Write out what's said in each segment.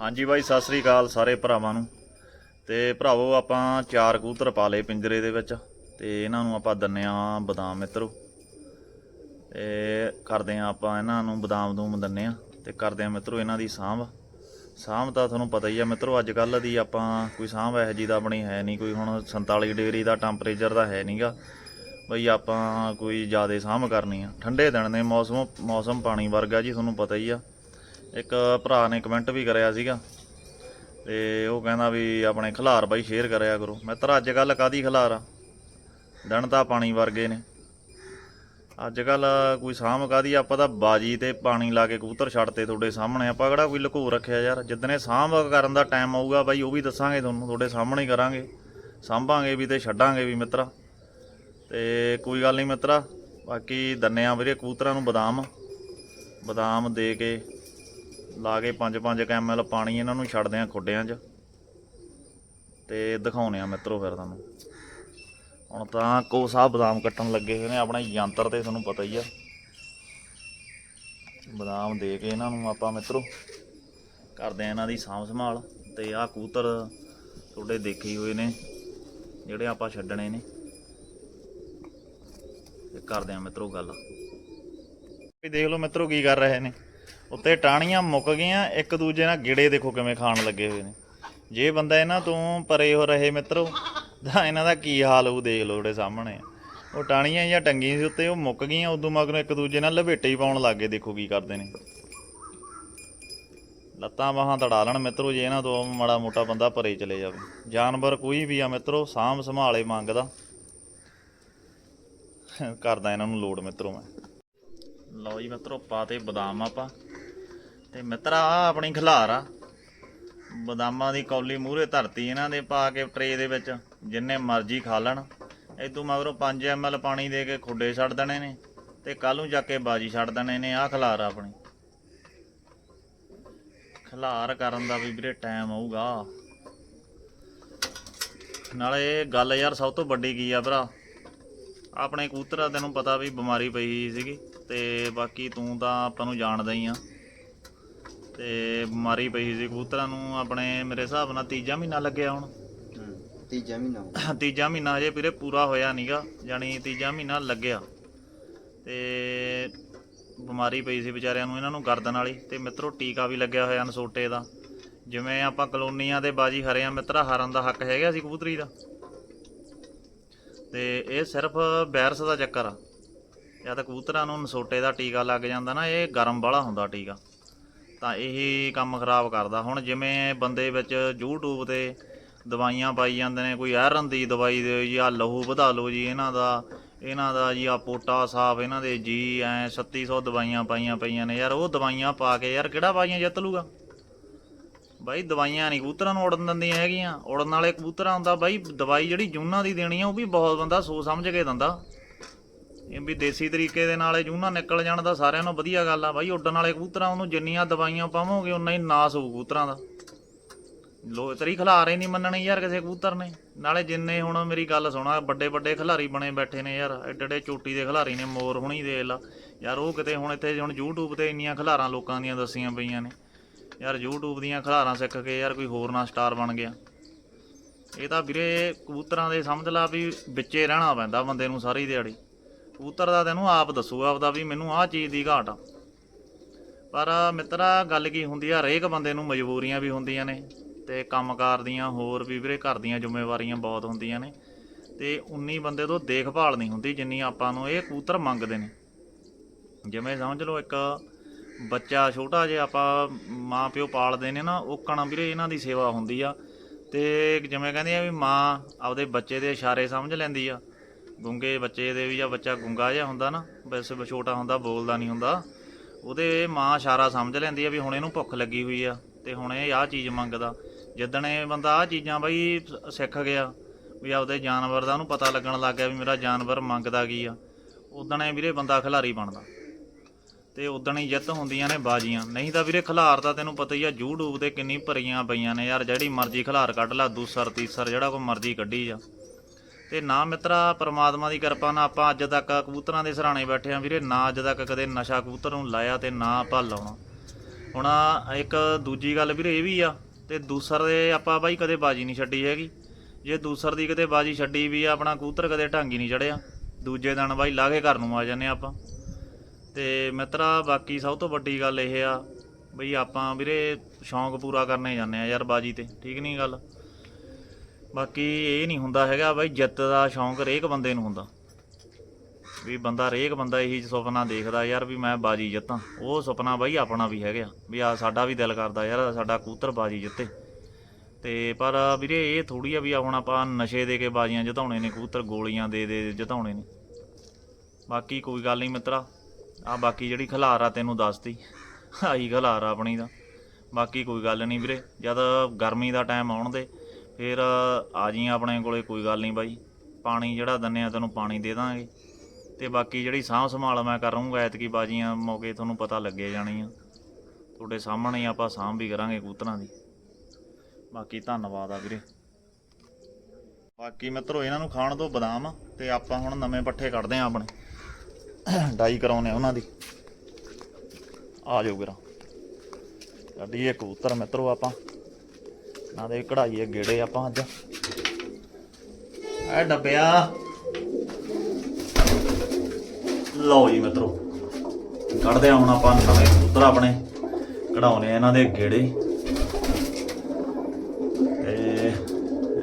ਹਾਂਜੀ ਬਾਈ, ਸਤਿ ਸ੍ਰੀ ਅਕਾਲ ਸਾਰੇ ਭਰਾਵਾਂ ਨੂੰ। ਤੇ ਭਰਾਵੋ, ਆਪਾਂ ਚਾਰ ਕਬੂਤਰ ਪਾ ਲਏ ਪਿੰਜਰੇ ਦੇ ਵਿੱਚ ਤੇ ਇਹਨਾਂ ਨੂੰ ਆਪਾਂ ਦੰਨੇ ਆ ਬਦਾਮ ਮਿੱਤਰੋ। ਤੇ ਕਰਦੇ ਆ ਆਪਾਂ ਇਹਨਾਂ ਨੂੰ ਬਦਾਮ ਦੂਮ ਦੰਨੇ ਆ ਤੇ ਕਰਦੇ ਆ ਮਿੱਤਰੋ ਇਹਨਾਂ ਦੀ ਸਾਂਭ। ਸਾਂਭ ਤਾਂ ਤੁਹਾਨੂੰ ਪਤਾ ਹੀ ਆ ਮਿੱਤਰੋ ਅੱਜ ਕੱਲ ਦੀ ਆਪਾਂ ਕੋਈ ਸਾਂਭ ਇਹੋ ਜੀ ਦਾ ਆਪਣੀ ਹੈ ਨਹੀਂ, ਕੋਈ ਹੁਣ 47 ਡਿਗਰੀ ਦਾ ਟੈਂਪਰੇਚਰ ਦਾ ਹੈ ਨਹੀਂਗਾ ਬਈ ਆਪਾਂ ਕੋਈ ਜ਼ਿਆਦਾ ਸਾਂਭ ਕਰਨੀ ਆ। ਠੰਡੇ ਦਿਨ ਨੇ ਮੌਸਮ ਮੌਸਮ ਪਾਣੀ ਵਰਗਾ ਜੀ, ਤੁਹਾਨੂੰ ਪਤਾ ਹੀ ਆ। ਇੱਕ ਭਰਾ ਨੇ ਕਮੈਂਟ ਵੀ ਕਰਿਆ ਸੀਗਾ ਤੇ ਉਹ ਕਹਿੰਦਾ ਵੀ ਆਪਣੇ ਖਿਲਾਰ ਬਾਈ ਸ਼ੇਅਰ ਕਰਿਆ ਕਰੋ। ਮਿੱਤਰ ਅੱਜ ਕੱਲ ਕਾਦੀ ਖਿਲਾਰ ਆ? ਦਿਨ ਤਾਂ ਪਾਣੀ ਵਰਗੇ ਨੇ। ਅੱਜ ਕੱਲ ਕੋਈ ਸਾਂਭ ਕਾਦੀ ਆਪਾਂ ਤਾਂ ਬਾਜੀ ਤੇ ਪਾਣੀ ਲਾ ਕੇ ਕਬੂਤਰ ਛੱਡਤੇ ਤੁਹਾਡੇ ਸਾਹਮਣੇ। ਆਪਾਂ ਕਿਹੜਾ ਕੋਈ ਲੁਕੋ ਰੱਖਿਆ ਯਾਰ? ਜਿੱਦਨੇ ਸਾਂਭ ਕਰਨ ਦਾ ਟਾਈਮ ਆਊਗਾ ਬਾਈ, ਉਹ ਵੀ ਦੱਸਾਂਗੇ ਤੁਹਾਨੂੰ। ਤੁਹਾਡੇ ਸਾਹਮਣੇ ਹੀ ਕਰਾਂਗੇ। ਸਾਂਭਾਂਗੇ ਵੀ ਤੇ ਛੱਡਾਂਗੇ ਵੀ ਮਿੱਤਰਾ। ਤੇ ਕੋਈ ਗੱਲ ਨਹੀਂ ਮਿੱਤਰਾ। ਬਾਕੀ ਦੰਨਿਆਂ ਵੀਰੇ ਕਬੂਤਰਾਂ ਨੂੰ ਬਦਾਮ। ਬਦਾਮ ਦੇ ਕੇ ਲਾ ਕੇ 5-5 ਐਮਐਲ ਪਾਣੀ ਇਹਨਾਂ ਨੂੰ ਛੱਡਦੇ ਆ ਖੁੱਡਿਆਂ 'ਚ ਤੇ ਦਿਖਾਉਨੇ ਆ ਮਿੱਤਰੋ ਫਿਰ ਤੁਹਾਨੂੰ। ਹੁਣ ਤਾਂ ਕੋ ਸਾਹਿਬ ਬਦਾਮ ਕੱਟਣ ਲੱਗੇ ਹੋਏ ਨੇ, ਆਪਣੇ ਯੰਤਰ ਤੇ ਤੁਹਾਨੂੰ ਪਤਾ ਹੀ ਆ। ਬਦਾਮ ਦੇ ਕੇ ਇਹਨਾਂ ਨੂੰ ਆਪਾਂ ਮਿੱਤਰੋ ਕਰਦੇ ਆ ਇਹਨਾਂ ਦੀ ਸਾਂਭ ਸੰਭਾਲ ਤੇ ਆਹ ਕੂਤਰ ਤੁਹਾਡੇ ਦੇਖੇ ਹੋਏ ਨੇ, ਜਿਹੜੇ ਆਪਾਂ ਛੱਡਣੇ ਨੇ। ਤੇ ਕਰਦੇ ਆ ਮਿੱਤਰੋ ਗੱਲ। ਵੀ ਦੇਖ ਲਓ ਮਿੱਤਰੋ ਕੀ ਕਰ ਰਹੇ ਨੇ। ਉੱਤੇ ਟਾਹਣੀਆਂ ਮੁੱਕ ਗਈਆਂ, ਇੱਕ ਦੂਜੇ ਨਾਲ ਗਿੜੇ ਦੇਖੋ ਕਿਵੇਂ ਖਾਣ ਲੱਗੇ ਹੋਏ ਨੇ। ਜੇ ਬੰਦਾ ਇਹਨਾਂ ਤੋਂ ਪਰੇ ਹੋ ਰਹੇ ਮਿੱਤਰੋ, ਤਾਂ ਇਹਨਾਂ ਦਾ ਕੀ ਹਾਲ ਹੋਊ ਦੇਖ ਲਓ ਤੁਹਾਡੇ ਸਾਹਮਣੇ। ਉਹ ਟਾਹਣੀਆਂ ਜਾਂ ਟੰਗੀਆਂ ਸੀ ਉੱਤੇ, ਉਹ ਮੁੱਕ ਗਈਆਂ, ਉਦੋਂ ਮਗਰੋਂ ਇੱਕ ਦੂਜੇ ਨਾਲ ਲਪੇਟੇ ਹੀ ਪਾਉਣ ਲੱਗੇ ਦੇਖੋ ਕੀ ਕਰਦੇ ਨੇ। ਲੱਤਾਂ ਬਾਹਾਂ ਤੜਾ ਲੈਣ ਮਿੱਤਰੋ, ਜੇ ਇਹਨਾਂ ਤੋਂ ਮਾੜਾ ਮੋਟਾ ਬੰਦਾ ਪਰੇ ਚਲੇ ਜਾਵੇ। ਜਾਨਵਰ ਕੋਈ ਵੀ ਆ ਮਿੱਤਰੋ, ਸਾਂਭ ਸੰਭਾਲੇ ਮੰਗਦਾ। ਕਰਦਾ ਇਹਨਾਂ ਨੂੰ ਲੋੜ ਮਿੱਤਰੋ ਮੈਂ। ਲਓ ਜੀ ਮਿੱਤਰੋ ਪਾਤੇ ਬਦਾਮ ਆਪਾਂ। ਤੇ ਮਿੱਤਰਾ, ਆਹ ਆਪਣੀ ਖਿਲਾਰ ਆ। ਬਦਾਮਾਂ ਦੀ ਕੌਲੀ ਮੂਹਰੇ ਧਰਤੀ ਇਹਨਾਂ ਦੇ ਪਾ ਕੇ ਟਰੇ ਦੇ ਵਿੱਚ, ਜਿੰਨੇ ਮਰਜ਼ੀ ਖਾ ਲੈਣ। ਇਦੋਂ ਮਗਰੋਂ 5 ml ਪਾਣੀ ਦੇ ਕੇ ਖੁੱਡੇ ਛੱਡ ਦੇਣੇ ਨੇ, ਤੇ ਕੱਲ ਨੂੰ ਜਾ ਕੇ ਬਾਜੀ ਛੱਡ ਦੇਣੇ ਨੇ, ਆਹ ਖਿਲਾਰ ਆ ਆਪਣੀ। ਖਿਲਾਰ ਕਰਨ ਦਾ ਵੀ ਵੀਰੇ ਟਾਈਮ ਆਊਗਾ। ਨਾਲੇ ਗੱਲ ਯਾਰ ਸਭ ਤੋਂ ਵੱਡੀ ਕੀ ਆ ਭਰਾ? ਆਪਣੇ ਕੂਤਰਾ ਤੈਨੂੰ ਪਤਾ ਵੀ ਬਿਮਾਰੀ ਪਈ ਸੀਗੀ। ਤੇ ਬਾਕੀ ਤੂੰ ਤਾਂ ਆਪਾਂ ਨੂੰ ਜਾਣਦਾ ਹੀ ਆ। ਤੇ ਬਿਮਾਰੀ ਪਈ ਸੀ ਕਬੂਤਰਾਂ ਨੂੰ ਆਪਣੇ ਮੇਰੇ ਹਿਸਾਬ ਨਾਲ ਤੀਜਾ ਮਹੀਨਾ ਲੱਗਿਆ ਹੁਣ। ਤੀਜਾ ਮਹੀਨਾ ਹੋ ਗਿਆ। ਤੀਜਾ ਮਹੀਨਾ ਹਜੇ ਵੀਰੇ ਪੂਰਾ ਹੋਇਆ ਨਹੀਂਗਾ ਜਾਨੀ ਤੀਜਾ ਮਹੀਨਾ ਲੱਗਿਆ। ਤੇ ਬਿਮਾਰੀ ਪਈ ਸੀ ਵਿਚਾਰਿਆਂ ਨੂੰ ਇਹਨਾਂ ਨੂੰ ਗਰਦਨ ਵਾਲੀ ਤੇ ਮਿੱਤਰੋ ਟੀਕਾ ਵੀ ਲੱਗਿਆ ਹੋਇਆ ਨਸੋਟੇ ਦਾ। ਜਿਵੇਂ ਆਪਾਂ ਕਲੋਨੀਆਂ ਦੇ ਬਾਜੀ ਹਰਿਆ ਮਿੱਤਰਾ ਹਰਨ ਦਾ ਹੱਕ ਹੈਗਾ ਸੀ ਕਬੂਤਰੀ ਦਾ। ਤੇ ਇਹ ਸਿਰਫ ਵਾਇਰਸ ਦਾ ਚੱਕਰ ਆ। ਜਾਂ ਤਾਂ ਕਬੂਤਰਾਂ ਨੂੰ ਨਸੋਟੇ ਦਾ ਟੀਕਾ ਲੱਗ ਜਾਂਦਾ ਨਾ, ਇਹ ਗਰਮ ਵਾਲਾ ਹੁੰਦਾ ਟੀਕਾ। ਤਾਂ ਇਹੀ ਕੰਮ ਖਰਾਬ ਕਰਦਾ। ਹੁਣ ਜਿਵੇਂ ਬੰਦੇ ਵਿੱਚ YouTube ਤੇ ਦਵਾਈਆਂ ਪਾਈ ਜਾਂਦੇ ਨੇ, ਕੋਈ ਆਇਰਨ ਦੀ ਦਵਾਈ ਦੇ ਜੀ ਆ ਲਹੂ ਵਧਾ ਲਓ ਜੀ, ਇਹਨਾਂ ਦਾ ਇਹਨਾਂ ਦਾ ਜੀ ਆ ਪੋਟਾ ਸਾਫ਼, ਇਹਨਾਂ ਦੇ ਜੀ, ਐ 3600 ਦਵਾਈਆਂ ਪਾਈਆਂ ਪਈਆਂ ਨੇ। ਯਾਰ ਉਹ ਦਵਾਈਆਂ ਪਾ ਕੇ ਯਾਰ ਕਿਹੜਾ ਪਾਈਆਂ ਜਿੱਤ ਲੂਗਾ? ਬਾਈ ਦਵਾਈਆਂ ਨਹੀਂ, ਕਬੂਤਰਾਂ ਨੂੰ ਉੜਨ ਦਿੰਦੀਆਂ ਹੈਗੀਆਂ। ਉੜਨ ਵਾਲੇ ਕਬੂਤਰਾਂ ਹੁੰਦਾ ਬਾਈ, ਦਵਾਈ ਜਿਹੜੀ ਜੂਨਾਂ ਦੀ ਦੇਣੀ ਆ, ਉਹ ਵੀ ਬਹੁਤ ਬੰਦਾ ਸੋਚ ਸਮਝ ਕੇ ਦਿੰਦਾ। ਇਹ ਵੀ ਦੇਸੀ ਤਰੀਕੇ ਦੇ ਨਾਲ ਇਹ ਜੂਨਾ ਨਿਕਲ ਜਾਣ ਦਾ ਸਾਰਿਆਂ ਨੂੰ ਵਧੀਆ ਗੱਲ ਆ ਬਾਈ। ਉੱਡਣ ਵਾਲੇ ਕਬੂਤਰਾਂ ਉਹਨੂੰ ਜਿੰਨੀਆਂ ਦਵਾਈਆਂ ਪਾਵੋਗੇ, ਉਨਾ ਹੀ ਨਾਸ ਹੋਊ ਕਬੂਤਰਾਂ ਦਾ। ਲੋ, ਤਰੀ ਖਿਲਾਰੇ ਨਹੀਂ ਮੰਨਣੇ ਯਾਰ ਕਿਸੇ ਕਬੂਤਰ ਨੇ। ਨਾਲੇ ਜਿੰਨੇ ਹੁਣ ਮੇਰੀ ਗੱਲ ਸੁਣਾ ਵੱਡੇ ਵੱਡੇ ਖਿਲਾਰੀ ਬਣੇ ਬੈਠੇ ਨੇ ਯਾਰ। ਐਡੇ ਐਡੇ ਚੋਟੀ ਦੇ ਖਿਲਾਰੀ ਨੇ, ਮੋਰ ਹੁਣੀ ਦੇ ਲਾ। ਯਾਰ ਉਹ ਕਿਤੇ ਹੁਣ ਇੱਥੇ ਹੁਣ YouTube ਤੇ ਇੰਨੀਆਂ ਖਿਲਾਰਾਂ ਲੋਕਾਂ ਦੀਆਂ ਦੱਸੀਆਂ ਪਈਆਂ ਨੇ। ਯਾਰ YouTube ਦੀਆਂ ਖਿਲਾਰਾਂ ਸਿੱਖ ਕੇ ਯਾਰ ਕੋਈ ਹੋਰ ਨਾ ਸਟਾਰ ਬਣ ਗਿਆ। ਇਹ ਤਾਂ ਵੀਰੇ ਕਬੂਤਰਾਂ ਦੇ ਸਮਝ ਲਾ ਵੀ ਵਿੱਚੇ ਰਹਿਣਾ ਪੈਂਦਾ ਬੰਦੇ ਨੂੰ ਸਾਰੀ ਦਿਹਾੜੀ। ਕਬੂਤਰ ਦਾ ਤੈਨੂੰ ਆਪ ਦੱਸੂਗਾ ਆਪਦਾ ਵੀ ਮੈਨੂੰ ਆਹ ਚੀਜ਼ ਦੀ ਘਾਟ ਆ। ਪਰ ਮਿੱਤਰਾ ਗੱਲ ਕੀ ਹੁੰਦੀ ਆ, ਹਰੇਕ ਬੰਦੇ ਨੂੰ ਮਜਬੂਰੀਆਂ ਵੀ ਹੁੰਦੀਆਂ ਨੇ ਤੇ ਕੰਮਕਾਰ ਦੀਆਂ ਹੋਰ ਵੀ ਵੀਰੇ ਘਰ ਦੀਆਂ ਜ਼ਿੰਮੇਵਾਰੀਆਂ ਬਹੁਤ ਹੁੰਦੀਆਂ ਨੇ ਤੇ ਉਨੀ ਬੰਦੇ ਤੋਂ ਦੇਖਭਾਲ ਨਹੀਂ ਹੁੰਦੀ ਜਿੰਨੀ ਆਪਾਂ ਨੂੰ ਇਹ ਕਬੂਤਰ ਮੰਗਦੇ ਨੇ। ਜਿਵੇਂ ਸਮਝ ਲਓ ਇੱਕ ਬੱਚਾ ਛੋਟਾ ਜਿਹਾ ਆਪਾਂ ਮਾਂ ਪਿਓ ਪਾਲਦੇ ਨੇ ਨਾ, ਉਹ ਵੀਰੇ ਇਹਨਾਂ ਦੀ ਸੇਵਾ ਹੁੰਦੀ ਆ ਤੇ ਜਿਵੇਂ ਕਹਿੰਦੇ ਆ ਵੀ ਮਾਂ ਆਪਦੇ ਬੱਚੇ ਦੇ ਇਸ਼ਾਰੇ ਸਮਝ ਲੈਂਦੀ ਆ। ਗੁੰਗੇ ਬੱਚੇ ਦੇ ਵੀ ਜਾਂ ਬੱਚਾ ਗੁੰਗਾ ਜਿਹਾ ਹੁੰਦਾ ਨਾ ਵੈਸੇ ਛੋਟਾ ਹੁੰਦਾ, ਬੋਲਦਾ ਨਹੀਂ ਹੁੰਦਾ। ਉਹਦੇ ਮਾਂ ਇਸ਼ਾਰਾ ਸਮਝ ਲੈਂਦੀ ਆ ਵੀ ਹੁਣ ਇਹਨੂੰ ਭੁੱਖ ਲੱਗੀ ਹੋਈ ਆ ਤੇ ਹੁਣ ਇਹ ਆਹ ਚੀਜ਼ ਮੰਗਦਾ। ਜਿੱਦਣ ਇਹ ਬੰਦਾ ਆਹ ਚੀਜ਼ਾਂ ਬਈ ਸ- ਸਿੱਖ ਗਿਆ, ਵੀ ਆਪਦੇ ਜਾਨਵਰ ਦਾ ਉਹਨੂੰ ਪਤਾ ਲੱਗਣ ਲੱਗ ਗਿਆ ਵੀ ਮੇਰਾ ਜਾਨਵਰ ਮੰਗਦਾ ਕੀ ਆ, ਉਦਣ ਇਹ ਵੀਰੇ ਬੰਦਾ ਖਿਲਾਰੀ ਬਣਦਾ। ਤੇ ਉਦਣ ਹੀ ਜਿੱਤ ਹੁੰਦੀਆਂ ਨੇ ਬਾਜੀਆਂ। ਨਹੀਂ ਤਾਂ ਵੀਰੇ ਖਿਲਾਰ ਦਾ ਤੈਨੂੰ ਪਤਾ ਹੀ ਆ YouTube ਤੇ ਕਿੰਨੀ ਭਰੀਆਂ ਪਈਆਂ ਨੇ ਯਾਰ, ਜਿਹੜੀ ਮਰਜ਼ੀ ਖਿਲਾਰ ਕੱਢ ਲਾ, ਦੂਸਰ, ਤੀਸਰ, ਜਿਹੜਾ ਕੋਈ ਮਰਜ਼ੀ ਕੱਢੀ ਜਾ। ਤੇ ਨਾ ਮਿੱਤਰਾ, ਪਰਮਾਤਮਾ ਦੀ ਕਿਰਪਾ ਨਾਲ ਆਪਾਂ ਅੱਜ ਤੱਕ ਕਬੂਤਰਾਂ ਦੇ ਸਰਾਣੇ ਬੈਠੇ ਆ ਵੀਰੇ, ਨਾ ਅੱਜ ਤੱਕ ਕਦੇ ਨਸ਼ਾ ਕਬੂਤਰ ਨੂੰ ਲਾਇਆ ਤੇ ਨਾ ਆਪਾਂ ਲਾਉਣਾ। ਹੁਣ ਇੱਕ ਦੂਜੀ ਗੱਲ ਵੀਰੇ ਇਹ ਵੀ ਆ, ਤੇ ਦੂਸਰੇ ਆਪਾਂ ਬਾਈ ਕਦੇ ਬਾਜੀ ਨਹੀਂ ਛੱਡੀ ਹੈਗੀ। ਜੇ ਦੂਸਰ ਦੀ ਕਦੇ ਬਾਜੀ ਛੱਡੀ ਵੀ ਆ, ਆਪਣਾ ਕਬੂਤਰ ਕਦੇ ਢਾਂਗੀ ਨਹੀਂ ਚੜਿਆ। ਦੂਜੇ ਦਿਨ ਬਾਈ ਲਾ ਕੇ ਘਰ ਨੂੰ ਆ ਜਾਂਦੇ ਆਪਾਂ। ਤੇ ਮਿੱਤਰਾ, ਬਾਕੀ ਸਭ ਤੋਂ ਵੱਡੀ ਗੱਲ ਇਹ ਆ, ਬਈ ਆਪਾਂ ਵੀਰੇ ਸ਼ੌਂਕ ਪੂਰਾ ਕਰਨੇ ਜਾਂਦੇ ਆ ਯਾਰ ਬਾਜੀ ਤੇ, ਠੀਕ ਨਹੀਂ ਗੱਲ? ਬਾਕੀ ਇਹ ਨਹੀਂ ਹੁੰਦਾ ਹੈਗਾ ਬਈ, ਜਿੱਤ ਦਾ ਸ਼ੌਂਕ ਹਰੇਕ ਬੰਦੇ ਨੂੰ ਹੁੰਦਾ। ਵੀ ਬੰਦਾ ਹਰੇਕ ਬੰਦਾ ਇਹੀ ਸੁਪਨਾ ਦੇਖਦਾ, ਯਾਰ ਵੀ ਮੈਂ ਬਾਜੀ ਜਿੱਤਾਂ। ਉਹ ਸੁਪਨਾ ਬਾਈ ਆਪਣਾ ਵੀ ਹੈਗਾ। ਵੀ ਆ ਸਾਡਾ ਵੀ ਦਿਲ ਕਰਦਾ ਯਾਰ ਸਾਡਾ ਕੂਤਰ ਬਾਜੀ ਜਿੱਤੇ। ਤੇ ਪਰ ਵੀਰੇ ਇਹ ਥੋੜੀ ਆ ਵੀ ਹੁਣ ਆਪਾਂ ਨਸ਼ੇ ਦੇ ਕੇ ਬਾਜੀਆਂ ਜਿਤਾਉਣੇ ਨੇ ਕੂਤਰ ਗੋਲੀਆਂ ਦੇ ਦੇ ਜਿਤਾਉਣੇ ਨੇ। ਬਾਕੀ ਕੋਈ ਗੱਲ ਨਹੀਂ ਮਿੱਤਰਾ ਆ ਬਾਕੀ ਜਿਹੜੀ ਖਿਲਾਰ ਆ ਤੈਨੂੰ ਦੱਸਤੀ ਆਈ ਖਿਲਾਰ ਆ ਆਪਣੀ ਦਾ। ਬਾਕੀ ਕੋਈ ਗੱਲ ਨਹੀਂ ਵੀਰੇ, ਜਦ ਗਰਮੀ ਦਾ ਟਾਈਮ ਆਉਣ ਦੇ ਫਿਰ ਆ ਜੀ ਆਪਣੇ ਕੋਲੇ, ਕੋਈ ਗੱਲ ਨਹੀਂ ਬਾਈ। ਪਾਣੀ ਜਿਹੜਾ ਦੰਨੇ ਆ ਤੈਨੂੰ ਪਾਣੀ ਦੇ ਦਾਂਗੇ। ਤੇ ਬਾਕੀ ਜਿਹੜੀ ਸਾਂਭ ਸੰਭਾਲ ਮੈਂ ਕਰੂੰਗਾ ਐਤਕੀ ਬਾਜੀਆਂ ਮੌਕੇ ਤੁਹਾਨੂੰ ਪਤਾ ਲੱਗੇ ਜਾਣੀਆਂ। ਤੁਹਾਡੇ ਸਾਹਮਣੇ ਹੀ ਆਪਾਂ ਸਾਂਭ ਵੀ ਕਰਾਂਗੇ ਕਬੂਤਰਾਂ ਦੀ। ਬਾਕੀ ਧੰਨਵਾਦ ਆ ਵੀਰੇ। ਬਾਕੀ ਮਿੱਤਰੋ, ਇਹਨਾਂ ਨੂੰ ਖਾਣ ਤੋਂ ਬਦਾਮ ਤੇ ਆਪਾਂ ਹੁਣ ਨਵੇਂ ਪੱਠੇ ਕੱਢਦੇ ਆ ਆਪਣੇ। ਡਾਈ ਕਰਾਉਨੇ ਆ ਉਹਨਾਂ ਦੀ। ਆ ਜਾਓ ਵੀਰਾ। ਕੱਢੀਏ ਕਬੂਤਰ ਮਿੱਤਰੋ ਆਪਾਂ। ਨਾ ਦੇ ਕਢਾਈਏ ਗੇੜੇ ਆਪਾਂ ਅੱਜ। ਐ ਡੱਬਿਆ। ਲਓ ਜੀ ਮਿੱਤਰੋ, ਕੱਢਦੇ ਆ ਹੁਣ ਆਪਾਂ ਨਵੇਂ ਕਬੂਤਰ ਆਪਣੇ। ਕਢਾਉਨੇ ਆ ਇਹਨਾਂ ਦੇ ਗੇੜੇ। ਤੇ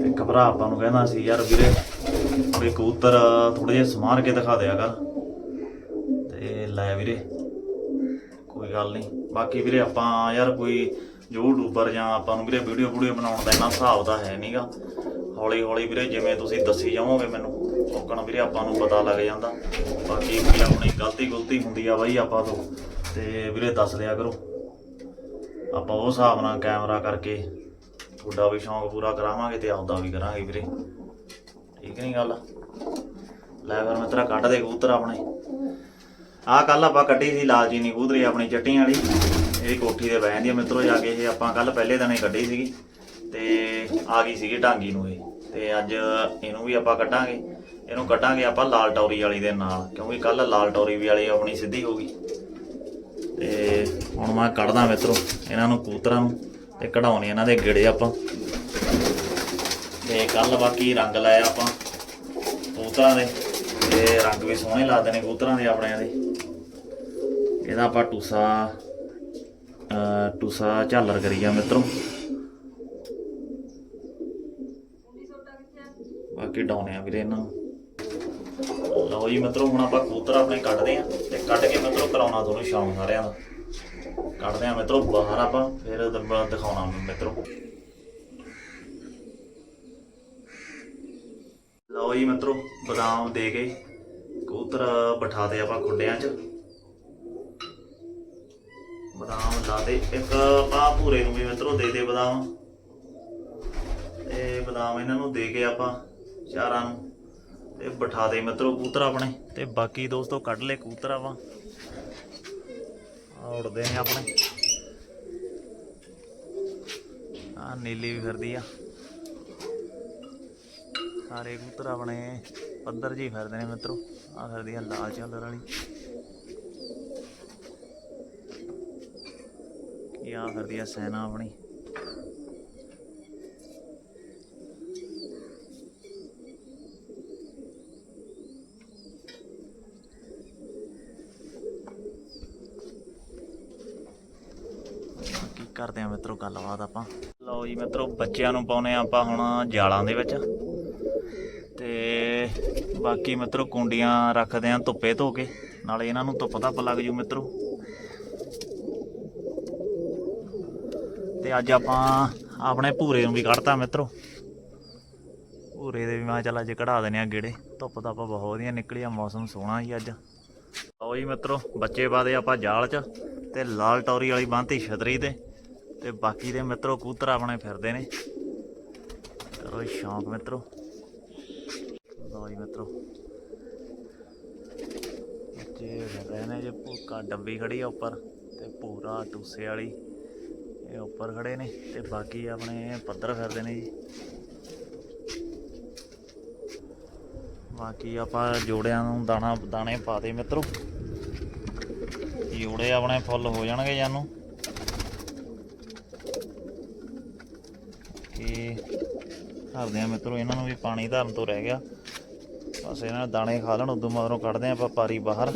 ਇੱਕ ਭਰਾ ਆਪਾਂ ਨੂੰ ਕਹਿੰਦਾ ਸੀ, ਯਾਰ ਵੀਰੇ ਵੀ ਕਬੂਤਰ ਥੋੜੇ ਜਿਹਾ ਸਮਾਰ ਕੇ ਦਿਖਾ ਦਿਆ ਕਰ। ਤੇ ਲੈ ਵੀਰੇ, ਕੋਈ ਗੱਲ ਨਹੀਂ। ਬਾਕੀ ਵੀਰੇ ਆਪਾਂ ਯਾਰ ਕੋਈ ਯੂਟਿਊਬਰ ਜਾਂ ਆਪਾਂ ਨੂੰ ਵੀਰੇ ਵੀਡੀਓ ਵੀਡੀਓ ਬਣਾਉਣ ਦਾ ਇੰਨਾ ਹਿਸਾਬ ਤਾਂ ਹੈ ਨਹੀਂਗਾ ਹੌਲੀ ਹੌਲੀ ਵੀਰੇ ਜਿਵੇਂ ਤੁਸੀਂ ਦੱਸੀ ਜਾਵੋਗੇ ਮੈਨੂੰ ਲੋਕਾਂ ਵੀਰੇ ਆਪਾਂ ਨੂੰ ਪਤਾ ਲੱਗ ਜਾਂਦਾ। ਬਾਕੀ ਕੋਈ ਆਪਣੀ ਗਲਤੀ ਗੁਲਤੀ ਹੁੰਦੀ ਆ ਬਾਈ ਆਪਾਂ ਤੋਂ, ਤੇ ਵੀਰੇ ਦੱਸ ਦਿਆ ਕਰੋ। ਆਪਾਂ ਉਹ ਹਿਸਾਬ ਨਾਲ ਕੈਮਰਾ ਕਰਕੇ ਤੁਹਾਡਾ ਵੀ ਸ਼ੌਂਕ ਪੂਰਾ ਕਰਾਵਾਂਗੇ ਤੇ ਆਪਦਾ ਵੀ ਕਰਾਂਗੇ ਵੀਰੇ। ਠੀਕ ਨਹੀਂ ਗੱਲ? ਲੈ ਫਿਰ ਮਿੱਤਰਾ ਕੱਢ ਦੇ ਕਬੂਤਰ ਆਪਣੇ। ਆਹ ਕੱਲ ਆਪਾਂ ਕੱਢੀ ਸੀ ਲਾਲਚੀਨੀ ਕਬੂਤਰੀ ਆਪਣੀ ਚੱਟੀਆਂ ਵਾਲੀ। ਇਹਦੀ ਕੋਠੀ ਦੇ ਬਹਿੰਦੀ ਆ ਮਿੱਤਰੋ, ਜਾ ਕੇ ਇਹ ਆਪਾਂ ਕੱਲ ਪਹਿਲੇ ਦਿਨ ਹੀ ਕੱਢੀ ਸੀਗੀ ਤੇ ਆ ਗਈ ਸੀਗੀ ਢਾਂਗੀ ਨੂੰ ਇਹ। ਤੇ ਅੱਜ ਇਹਨੂੰ ਵੀ ਆਪਾਂ ਕੱਢਾਂਗੇ। ਇਹਨੂੰ ਕੱਢਾਂਗੇ ਆਪਾਂ ਲਾਲ ਟੌਰੀ ਵਾਲੀ ਦੇ ਨਾਲ, ਕਿਉਂਕਿ ਕੱਲ ਲਾਲ ਟੌਰੀ ਵੀ ਵਾਲੀ ਆਪਣੀ ਸਿੱਧੀ ਹੋ ਗਈ। ਤੇ ਹੁਣ ਮੈਂ ਕੱਢਦਾ ਮਿੱਤਰੋ ਇਹਨਾਂ ਨੂੰ ਕੂਤਰਾਂ ਨੂੰ ਤੇ ਕਢਾਉਣੇ ਇਹਨਾਂ ਦੇ ਗੇੜੇ ਆਪਾਂ। ਤੇ ਕੱਲ ਬਾਕੀ ਰੰਗ ਲਾਇਆ ਆਪਾਂ ਕੂਤਰਾਂ ਦੇ। ਤੇ ਰੰਗ ਵੀ ਸੋਹਣੇ ਲੱਗਦੇ ਨੇ ਕੂਤਰਾਂ ਦੇ ਆਪਣਿਆਂ ਦੇ। ਇਹਦਾ ਆਪਾਂ ਟੂਸਾ ਟੂਸਾ ਝਾਲਰ ਕਰੀ ਆ ਮਿੱਤਰੋ। ਬਾਕੀ ਡਾਉਣੇ ਆ ਵੀਰੇ ਇਹਨਾਂ ਨੂੰ। ਲਓ ਜੀ ਮਿੱਤਰੋ, ਹੁਣ ਆਪਾਂ ਕਬੂਤਰ ਆਪਣੇ ਕੱਢਦੇ ਆ ਤੇ ਕੱਢ ਕੇ ਮਿੱਤਰੋ ਕਰਾਉਣਾ ਤੁਹਾਨੂੰ ਸ਼ੌਂਕ ਸਾਰਿਆਂ ਦਾ। ਕੱਢਦੇ ਆ ਮਿੱਤਰੋ, ਬਾਹਰ ਆਪਾਂ ਫਿਰ ਦਿਖਾਉਣਾ ਮਿੱਤਰੋ। ਲਓ ਜੀ ਮਿੱਤਰੋ, ਬਦਾਮ ਦੇ ਕੇ ਕਬੂਤਰ ਬਿਠਾਦੇ ਆਪਾਂ ਖੁੱਡਿਆਂ 'ਚ। ਬਦਾਮ ਲਾ ਇੱਕ ਆਪਾਂ ਭੂਰੇ ਨੂੰ ਵੀ ਮਿੱਤਰੋ ਦੇ ਦੇ ਬਦਾਮ। ਤੇ ਬਦਾਮ ਇਹਨਾਂ ਨੂੰ ਦੇ ਕੇ ਆਪਾਂ ਚਾਰਾਂ ਨੂੰ ਤੇ ਬਿਠਾ ਦੇ ਮਿੱਤਰੋ ਕਬੂਤਰ ਆਪਣੇ। ਤੇ ਬਾਕੀ ਦੋਸਤੋ ਕੱਢ ਲੈ ਕਬੂਤਰ ਆਪਾਂ। ਆਹ ਉੜਦੇ ਨੇ ਆਪਣੇ। ਆ ਨੀਲੀ ਵੀ ਫਿਰਦੀ ਆ। ਸਾਰੇ ਕੂਤਰ ਆਪਣੇ ਪੱਧਰ ਜੀ ਫਿਰਦੇ ਨੇ ਮਿੱਤਰੋ ਆ ਫਿਰਦੀ ਆ ਲਾਲ ਝਾਲਰ ਵਾਲੀ। ਇਹ ਆ ਫਿਰਦੀ ਆ ਸੈਨਾ ਆਪਣੀ। ਕੀ ਕਰਦੇ ਆ ਮਿੱਤਰੋ, ਗੱਲਬਾਤ ਆਪਾਂ? ਲਓ ਜੀ ਮਿੱਤਰੋ, ਬੱਚਿਆਂ ਨੂੰ ਪਾਉਨੇ ਆ ਆਪਾਂ ਹੁਣ ਜਾਲਾਂ ਦੇ ਵਿੱਚ। ਤੇ ਬਾਕੀ ਮਿੱਤਰੋ, ਕੁੰਡੀਆਂ ਰੱਖਦੇ ਆ ਧੁੱਪੇ ਧੋ ਕੇ। ਨਾਲੇ ਇਹਨਾਂ ਨੂੰ ਧੁੱਪ ਧੱਪ ਲੱਗ ਜੂ ਮਿੱਤਰੋ। ਤੇ ਅੱਜ ਆਪਾਂ ਆਪਣੇ ਭੂਰੇ ਨੂੰ ਵੀ ਕੱਢਤਾ ਮਿੱਤਰੋ। ਭੂਰੇ ਦੇ ਵੀ ਮੈਂ ਕਿਹਾ ਚੱਲ ਅੱਜ ਕਢਾ ਦਿੰਦੇ ਆ ਗੇੜੇ। ਧੁੱਪ ਧੱਪ ਬਹੁਤ ਵਧੀਆ ਨਿਕਲੀ ਆ, ਮੌਸਮ ਸੋਹਣਾ ਜੀ ਅੱਜ। ਲਓ ਜੀ ਮਿੱਤਰੋ, ਬੱਚੇ ਪਾਦੇ ਆਪਾਂ ਜਾਲ 'ਚ ਤੇ ਲਾਲ ਟੌਰੀ ਵਾਲੀ ਬੰਨਤੀ ਛਤਰੀ ਤੇ। ਤੇ ਬਾਕੀ ਦੇ ਮਿੱਤਰੋ ਕੂਤਰ ਆਪਣੇ ਫਿਰਦੇ ਨੇ। ਕਰੋ ਜੀ ਸ਼ੌਂਕ ਮਿੱਤਰੋ। ਲਓ ਜੀ ਮਿੱਤਰੋ। ਬੱਚੇ ਰਹੇ ਨੇ ਜੇ, ਭੂਕਾ ਡੱਬੀ ਖੜੀ ਆ ਉੱਪਰ ਤੇ ਪੂਰਾ ਟੂਸੇ ਵਾਲੀ। ਇਹ ਉੱਪਰ ਖੜੇ ਨੇ ਤੇ ਬਾਕੀ ਆਪਣੇ ਪੱਧਰ ਫਿਰਦੇ ਨੇ ਜੀ। ਬਾਕੀ ਆਪਾਂ ਜੋੜਿਆਂ ਨੂੰ ਦਾਣਾ, ਦਾਣੇ ਪਾ ਦੇ ਮਿੱਤਰੋ। ਜੋੜੇ ਆਪਣੇ ਫੁੱਲ ਹੋ ਜਾਣਗੇ ਜਾਨੂੰ। ਕਿ ਧਰਦੇ ਆ ਮਿੱਤਰੋ, ਇਹਨਾਂ ਨੂੰ ਵੀ ਪਾਣੀ ਧਰਨ ਤੋਂ ਰਹਿ ਗਿਆ। ਬਸ ਇਹਨਾਂ ਦਾਣੇ ਖਾ ਲੈਣ, ਉਦੋਂ ਮਗਰੋਂ ਕੱਢਦੇ ਆਪਾਂ ਪਾਰੀ ਬਾਹਰ।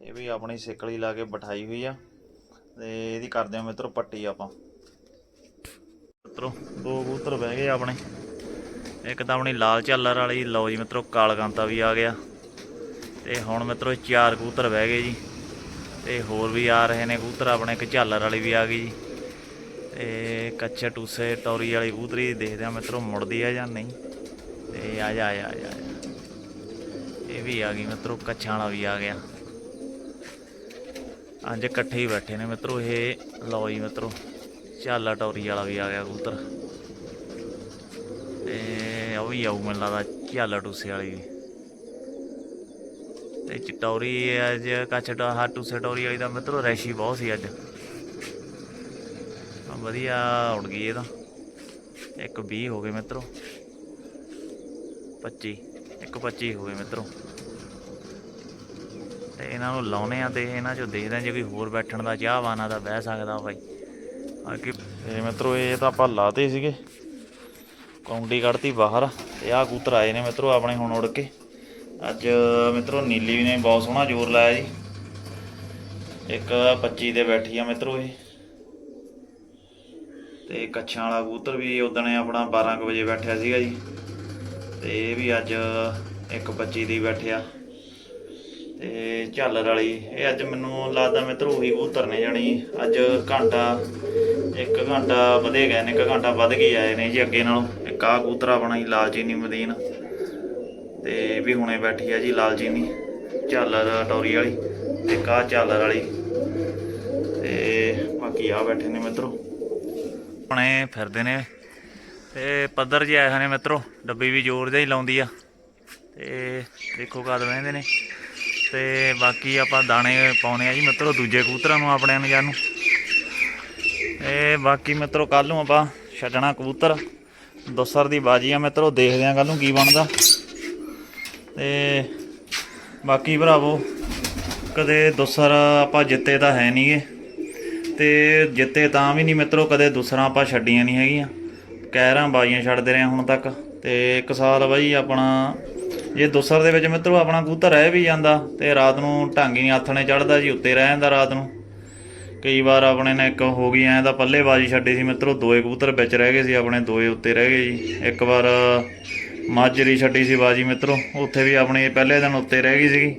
ਇਹ ਵੀ ਆਪਣੀ ਸਿਕਲੀ ਲਾ ਕੇ ਬਿਠਾਈ ਹੋਈ ਆ। ਤੇ ਇਹਦੀ ਕਰਦੇ ਆ ਮਿੱਤਰੋ ਪੱਟੀ ਆਪਾਂ। ਮਿੱਤਰੋ, ਦੋ ਕਬੂਤਰ ਬਹਿ ਗਏ ਆਪਣੇ। ਇੱਕ ਤਾਂ ਆਪਣੀ ਲਾਲ ਝੱਲਰ ਵਾਲੀ, ਲਓ ਜੀ ਮਿੱਤਰੋ ਕਾਲਕਾਂਤਾ ਵੀ ਆ ਗਿਆ। ਤੇ ਹੁਣ ਮਿੱਤਰੋ ਚਾਰ ਕਬੂਤਰ ਬਹਿ ਗਏ ਜੀ। ਤੇ ਹੋਰ ਵੀ ਆ ਰਹੇ ਨੇ ਕਬੂਤਰ, ਆਪਣੇ ਇੱਕ ਝੱਲਰ ਵਾਲੀ ਵੀ ਆ ਗਈ ਜੀ। ਤੇ ਕੱਚੇ ਟੂਸੇ ਟੌਰੀ ਵਾਲੀ ਕਬੂਤਰੀ ਦੇਖਦੇ ਆ ਮਿੱਤਰੋ ਮੁੜਦੀ ਆ ਜਾਂ ਨਹੀਂ। ਤੇ ਆ ਜਾ ਆ ਜਾ ਆ ਜਾ। ਇਹ ਵੀ ਆ ਗਈ ਮਿੱਤਰੋ, ਕੱਛਾਂ ਵਾਲਾ ਵੀ ਆ ਗਿਆ। ਅੱਜ ਇਕੱਠੇ ਹੀ ਬੈਠੇ ਨੇ ਮਿੱਤਰੋ, ਇਹ ਲਓ ਜੀ ਮਿੱਤਰੋ ਝਾਲਾ ਟੌਰੀ ਵਾਲਾ ਵੀ ਆ ਗਿਆ ਕਬੂਤਰ। ਤੇ ਉਹ ਵੀ ਆਊ ਮੈਨੂੰ ਲੱਗਦਾ ਝਾਲਾ ਟੂਸੇ ਵਾਲੀ ਵੀ। ਤੇ ਚਟੌਰੀ ਅੱਜ ਕੱਚ ਹਾ ਟੂਸੇ ਟੌਰੀ ਵਾਲੀ ਦਾ ਮਿੱਤਰੋ, ਰੈਸ਼ੀ ਬਹੁਤ ਸੀ ਅੱਜ। ਵਧੀਆ ਉੜ ਗਈ ਇਹ ਤਾਂ। ਇੱਕ 20 ਹੋ ਗਏ ਮਿੱਤਰੋ। 25 ਇੱਕ 25 ਹੋ ਗਏ ਮਿੱਤਰੋ। ਤੇ ਇਹਨਾਂ ਨੂੰ ਲਾਉਨੇ ਆ ਤੇ ਇਹਨਾਂ ਚੋਂ ਦੇਖਦੇ ਆ ਜੇ ਕੋਈ ਹੋਰ ਬੈਠਣ ਦਾ ਚਾਹਵਾਨਾ ਦਾ ਬਹਿ ਸਕਦਾ ਬਾਈ। ਅੱਗੇ ਇਹ ਮਿੱਤਰੋ, ਇਹ ਤਾਂ ਆਪਾਂ ਲਾਤੇ ਸੀਗੇ। ਕੌਂਡੀ ਕੱਢਤੀ ਬਾਹਰ। ਤੇ ਆਹ ਕੂਤਰ ਆਏ ਨੇ ਮਿੱਤਰੋ ਆਪਣੇ ਹੁਣ ਉੜ ਕੇ। ਅੱਜ ਮਿੱਤਰੋ ਨੀਲੀ ਨੇ, ਬਹੁਤ ਸੋਹਣਾ ਜ਼ੋਰ ਲਾਇਆ ਜੀ। ਇੱਕ 25 ਤੇ ਬੈਠੀ ਆ ਮਿੱਤਰੋ ਇਹ। ਤੇ ਕੱਛਾਂ ਵਾਲਾ ਕਬੂਤਰ ਵੀ ਉਦਣ ਆਪਣਾ 12 ਕੁ ਵਜੇ ਬੈਠਿਆ ਸੀਗਾ ਜੀ। ਤੇ ਇਹ ਵੀ ਅੱਜ ਇੱਕ 25 ਦੀ ਬੈਠਿਆ। ਤੇ ਝਾਲਰ ਵਾਲੀ, ਇਹ ਅੱਜ ਮੈਨੂੰ ਲੱਗਦਾ ਮਿੱਤਰੋ ਉਹੀ ਕਬੂਤਰ ਨੇ ਜਾਣੀ। ਅੱਜ ਘੰਟਾ, ਇੱਕ ਘੰਟਾ ਵਧੇ ਗਏ ਨੇ, ਇੱਕ ਘੰਟਾ ਵੱਧ ਕੇ ਆਏ ਨੇ ਜੀ ਅੱਗੇ ਨਾਲੋਂ। ਇੱਕ ਆ ਕਬੂਤਰ ਆਪਣਾ ਹੀ ਲਾਲਚੀਨੀ ਮਦੀਨ। ਤੇ ਇਹ ਵੀ ਹੁਣੇ ਬੈਠੀ ਆ ਜੀ ਲਾਲਚੀਨੀ ਝਾਲਰ ਟੌਰੀ ਵਾਲੀ ਤੇ ਕਾ ਝਾਲਰ ਵਾਲੀ। ਤੇ ਬਾਕੀ ਆ ਬੈਠੇ ਨੇ ਮਿੱਤਰੋ। ਆਪਣੇ ਫਿਰਦੇ ਨੇ। ਤੇ ਪੱਧਰ ਜਿਹਾ ਆਏ ਹੋਏ ਨੇ ਮਿੱਤਰੋ, ਡੱਬੀ ਵੀ ਜ਼ੋਰ ਜਿਹਾ ਹੀ ਲਾਉਂਦੀ ਆ। ਤੇ ਦੇਖੋ ਕਦ ਬਹਿੰਦੇ ਨੇ। ਤੇ ਬਾਕੀ ਆਪਾਂ ਦਾਣੇ ਪਾਉਣੇ ਆ ਜੀ ਮਿੱਤਰੋ, ਦੂਜੇ ਕਬੂਤਰਾਂ ਨੂੰ, ਆਪਣੇ ਅਨਜਾਨ ਨੂੰ। ਇਹ ਬਾਕੀ ਮਿੱਤਰੋ ਕੱਲ ਨੂੰ ਆਪਾਂ ਛੱਡਣਾ ਕਬੂਤਰ। ਦੋਸਰ ਦੀ ਬਾਜੀ ਆ ਮਿੱਤਰੋ, ਦੇਖਦੇ ਆ ਕੱਲ ਨੂੰ ਕੀ ਬਣਦਾ। ਤੇ ਬਾਕੀ ਭਰਾਵੋ, ਕਦੇ ਦੋਸਰ ਆਪਾਂ ਜਿੱਤੇ ਤਾਂ ਹੈ ਨਹੀਂਗੇ ਤੇ ਜਿੱਤੇ ਤਾਂ ਵੀ ਨਹੀਂ ਮਿੱਤਰੋ, ਕਦੇ ਦੂਸਰਾ ਆਪਾਂ ਛੱਡੀਆਂ ਨਹੀਂ ਹੈਗੀਆਂ। ਕਹਿਰਾਂ ਬਾਜੀਆਂ ਛੱਡਦੇ ਰਹੇ ਹੁਣ ਤੱਕ। ਤੇ ਇੱਕ ਸਾਲ ਬਾਈ ਆਪਣਾ ਜੇ ਦੁਸਰ ਦੇ ਵਿੱਚ ਮਿੱਤਰੋ ਆਪਣਾ ਕਬੂਤਰ ਰਹਿ ਵੀ ਜਾਂਦਾ ਤੇ ਰਾਤ ਨੂੰ ਢੰਗ ਹੀ ਨਹੀਂ ਆਥਣੇ ਚੜਦਾ ਜੀ ਉੱਤੇ ਰਹਿ ਜਾਂਦਾ ਰਾਤ ਨੂੰ। ਕਈ ਵਾਰ ਆਪਣੇ ਨੇ ਇੱਕ ਹੋ ਗਈ ਐਂ ਤਾਂ ਪੱਲੇ ਬਾਜੀ ਛੱਡੀ ਸੀ ਮਿੱਤਰੋ ਦੋਏ ਕਬੂਤਰ ਵਿੱਚ ਰਹਿ ਗਏ ਸੀ ਆਪਣੇ ਦੋਏ ਉੱਤੇ ਰਹਿ ਗਏ ਜੀ। ਇੱਕ ਵਾਰ ਮਾਜਰੀ ਛੱਡੀ ਸੀ ਬਾਜੀ ਮਿੱਤਰੋ ਉੱਥੇ ਵੀ ਆਪਣੇ ਪਹਿਲੇ ਦਿਨ ਉੱਤੇ ਰਹਿ ਗਈ ਸੀਗੀ।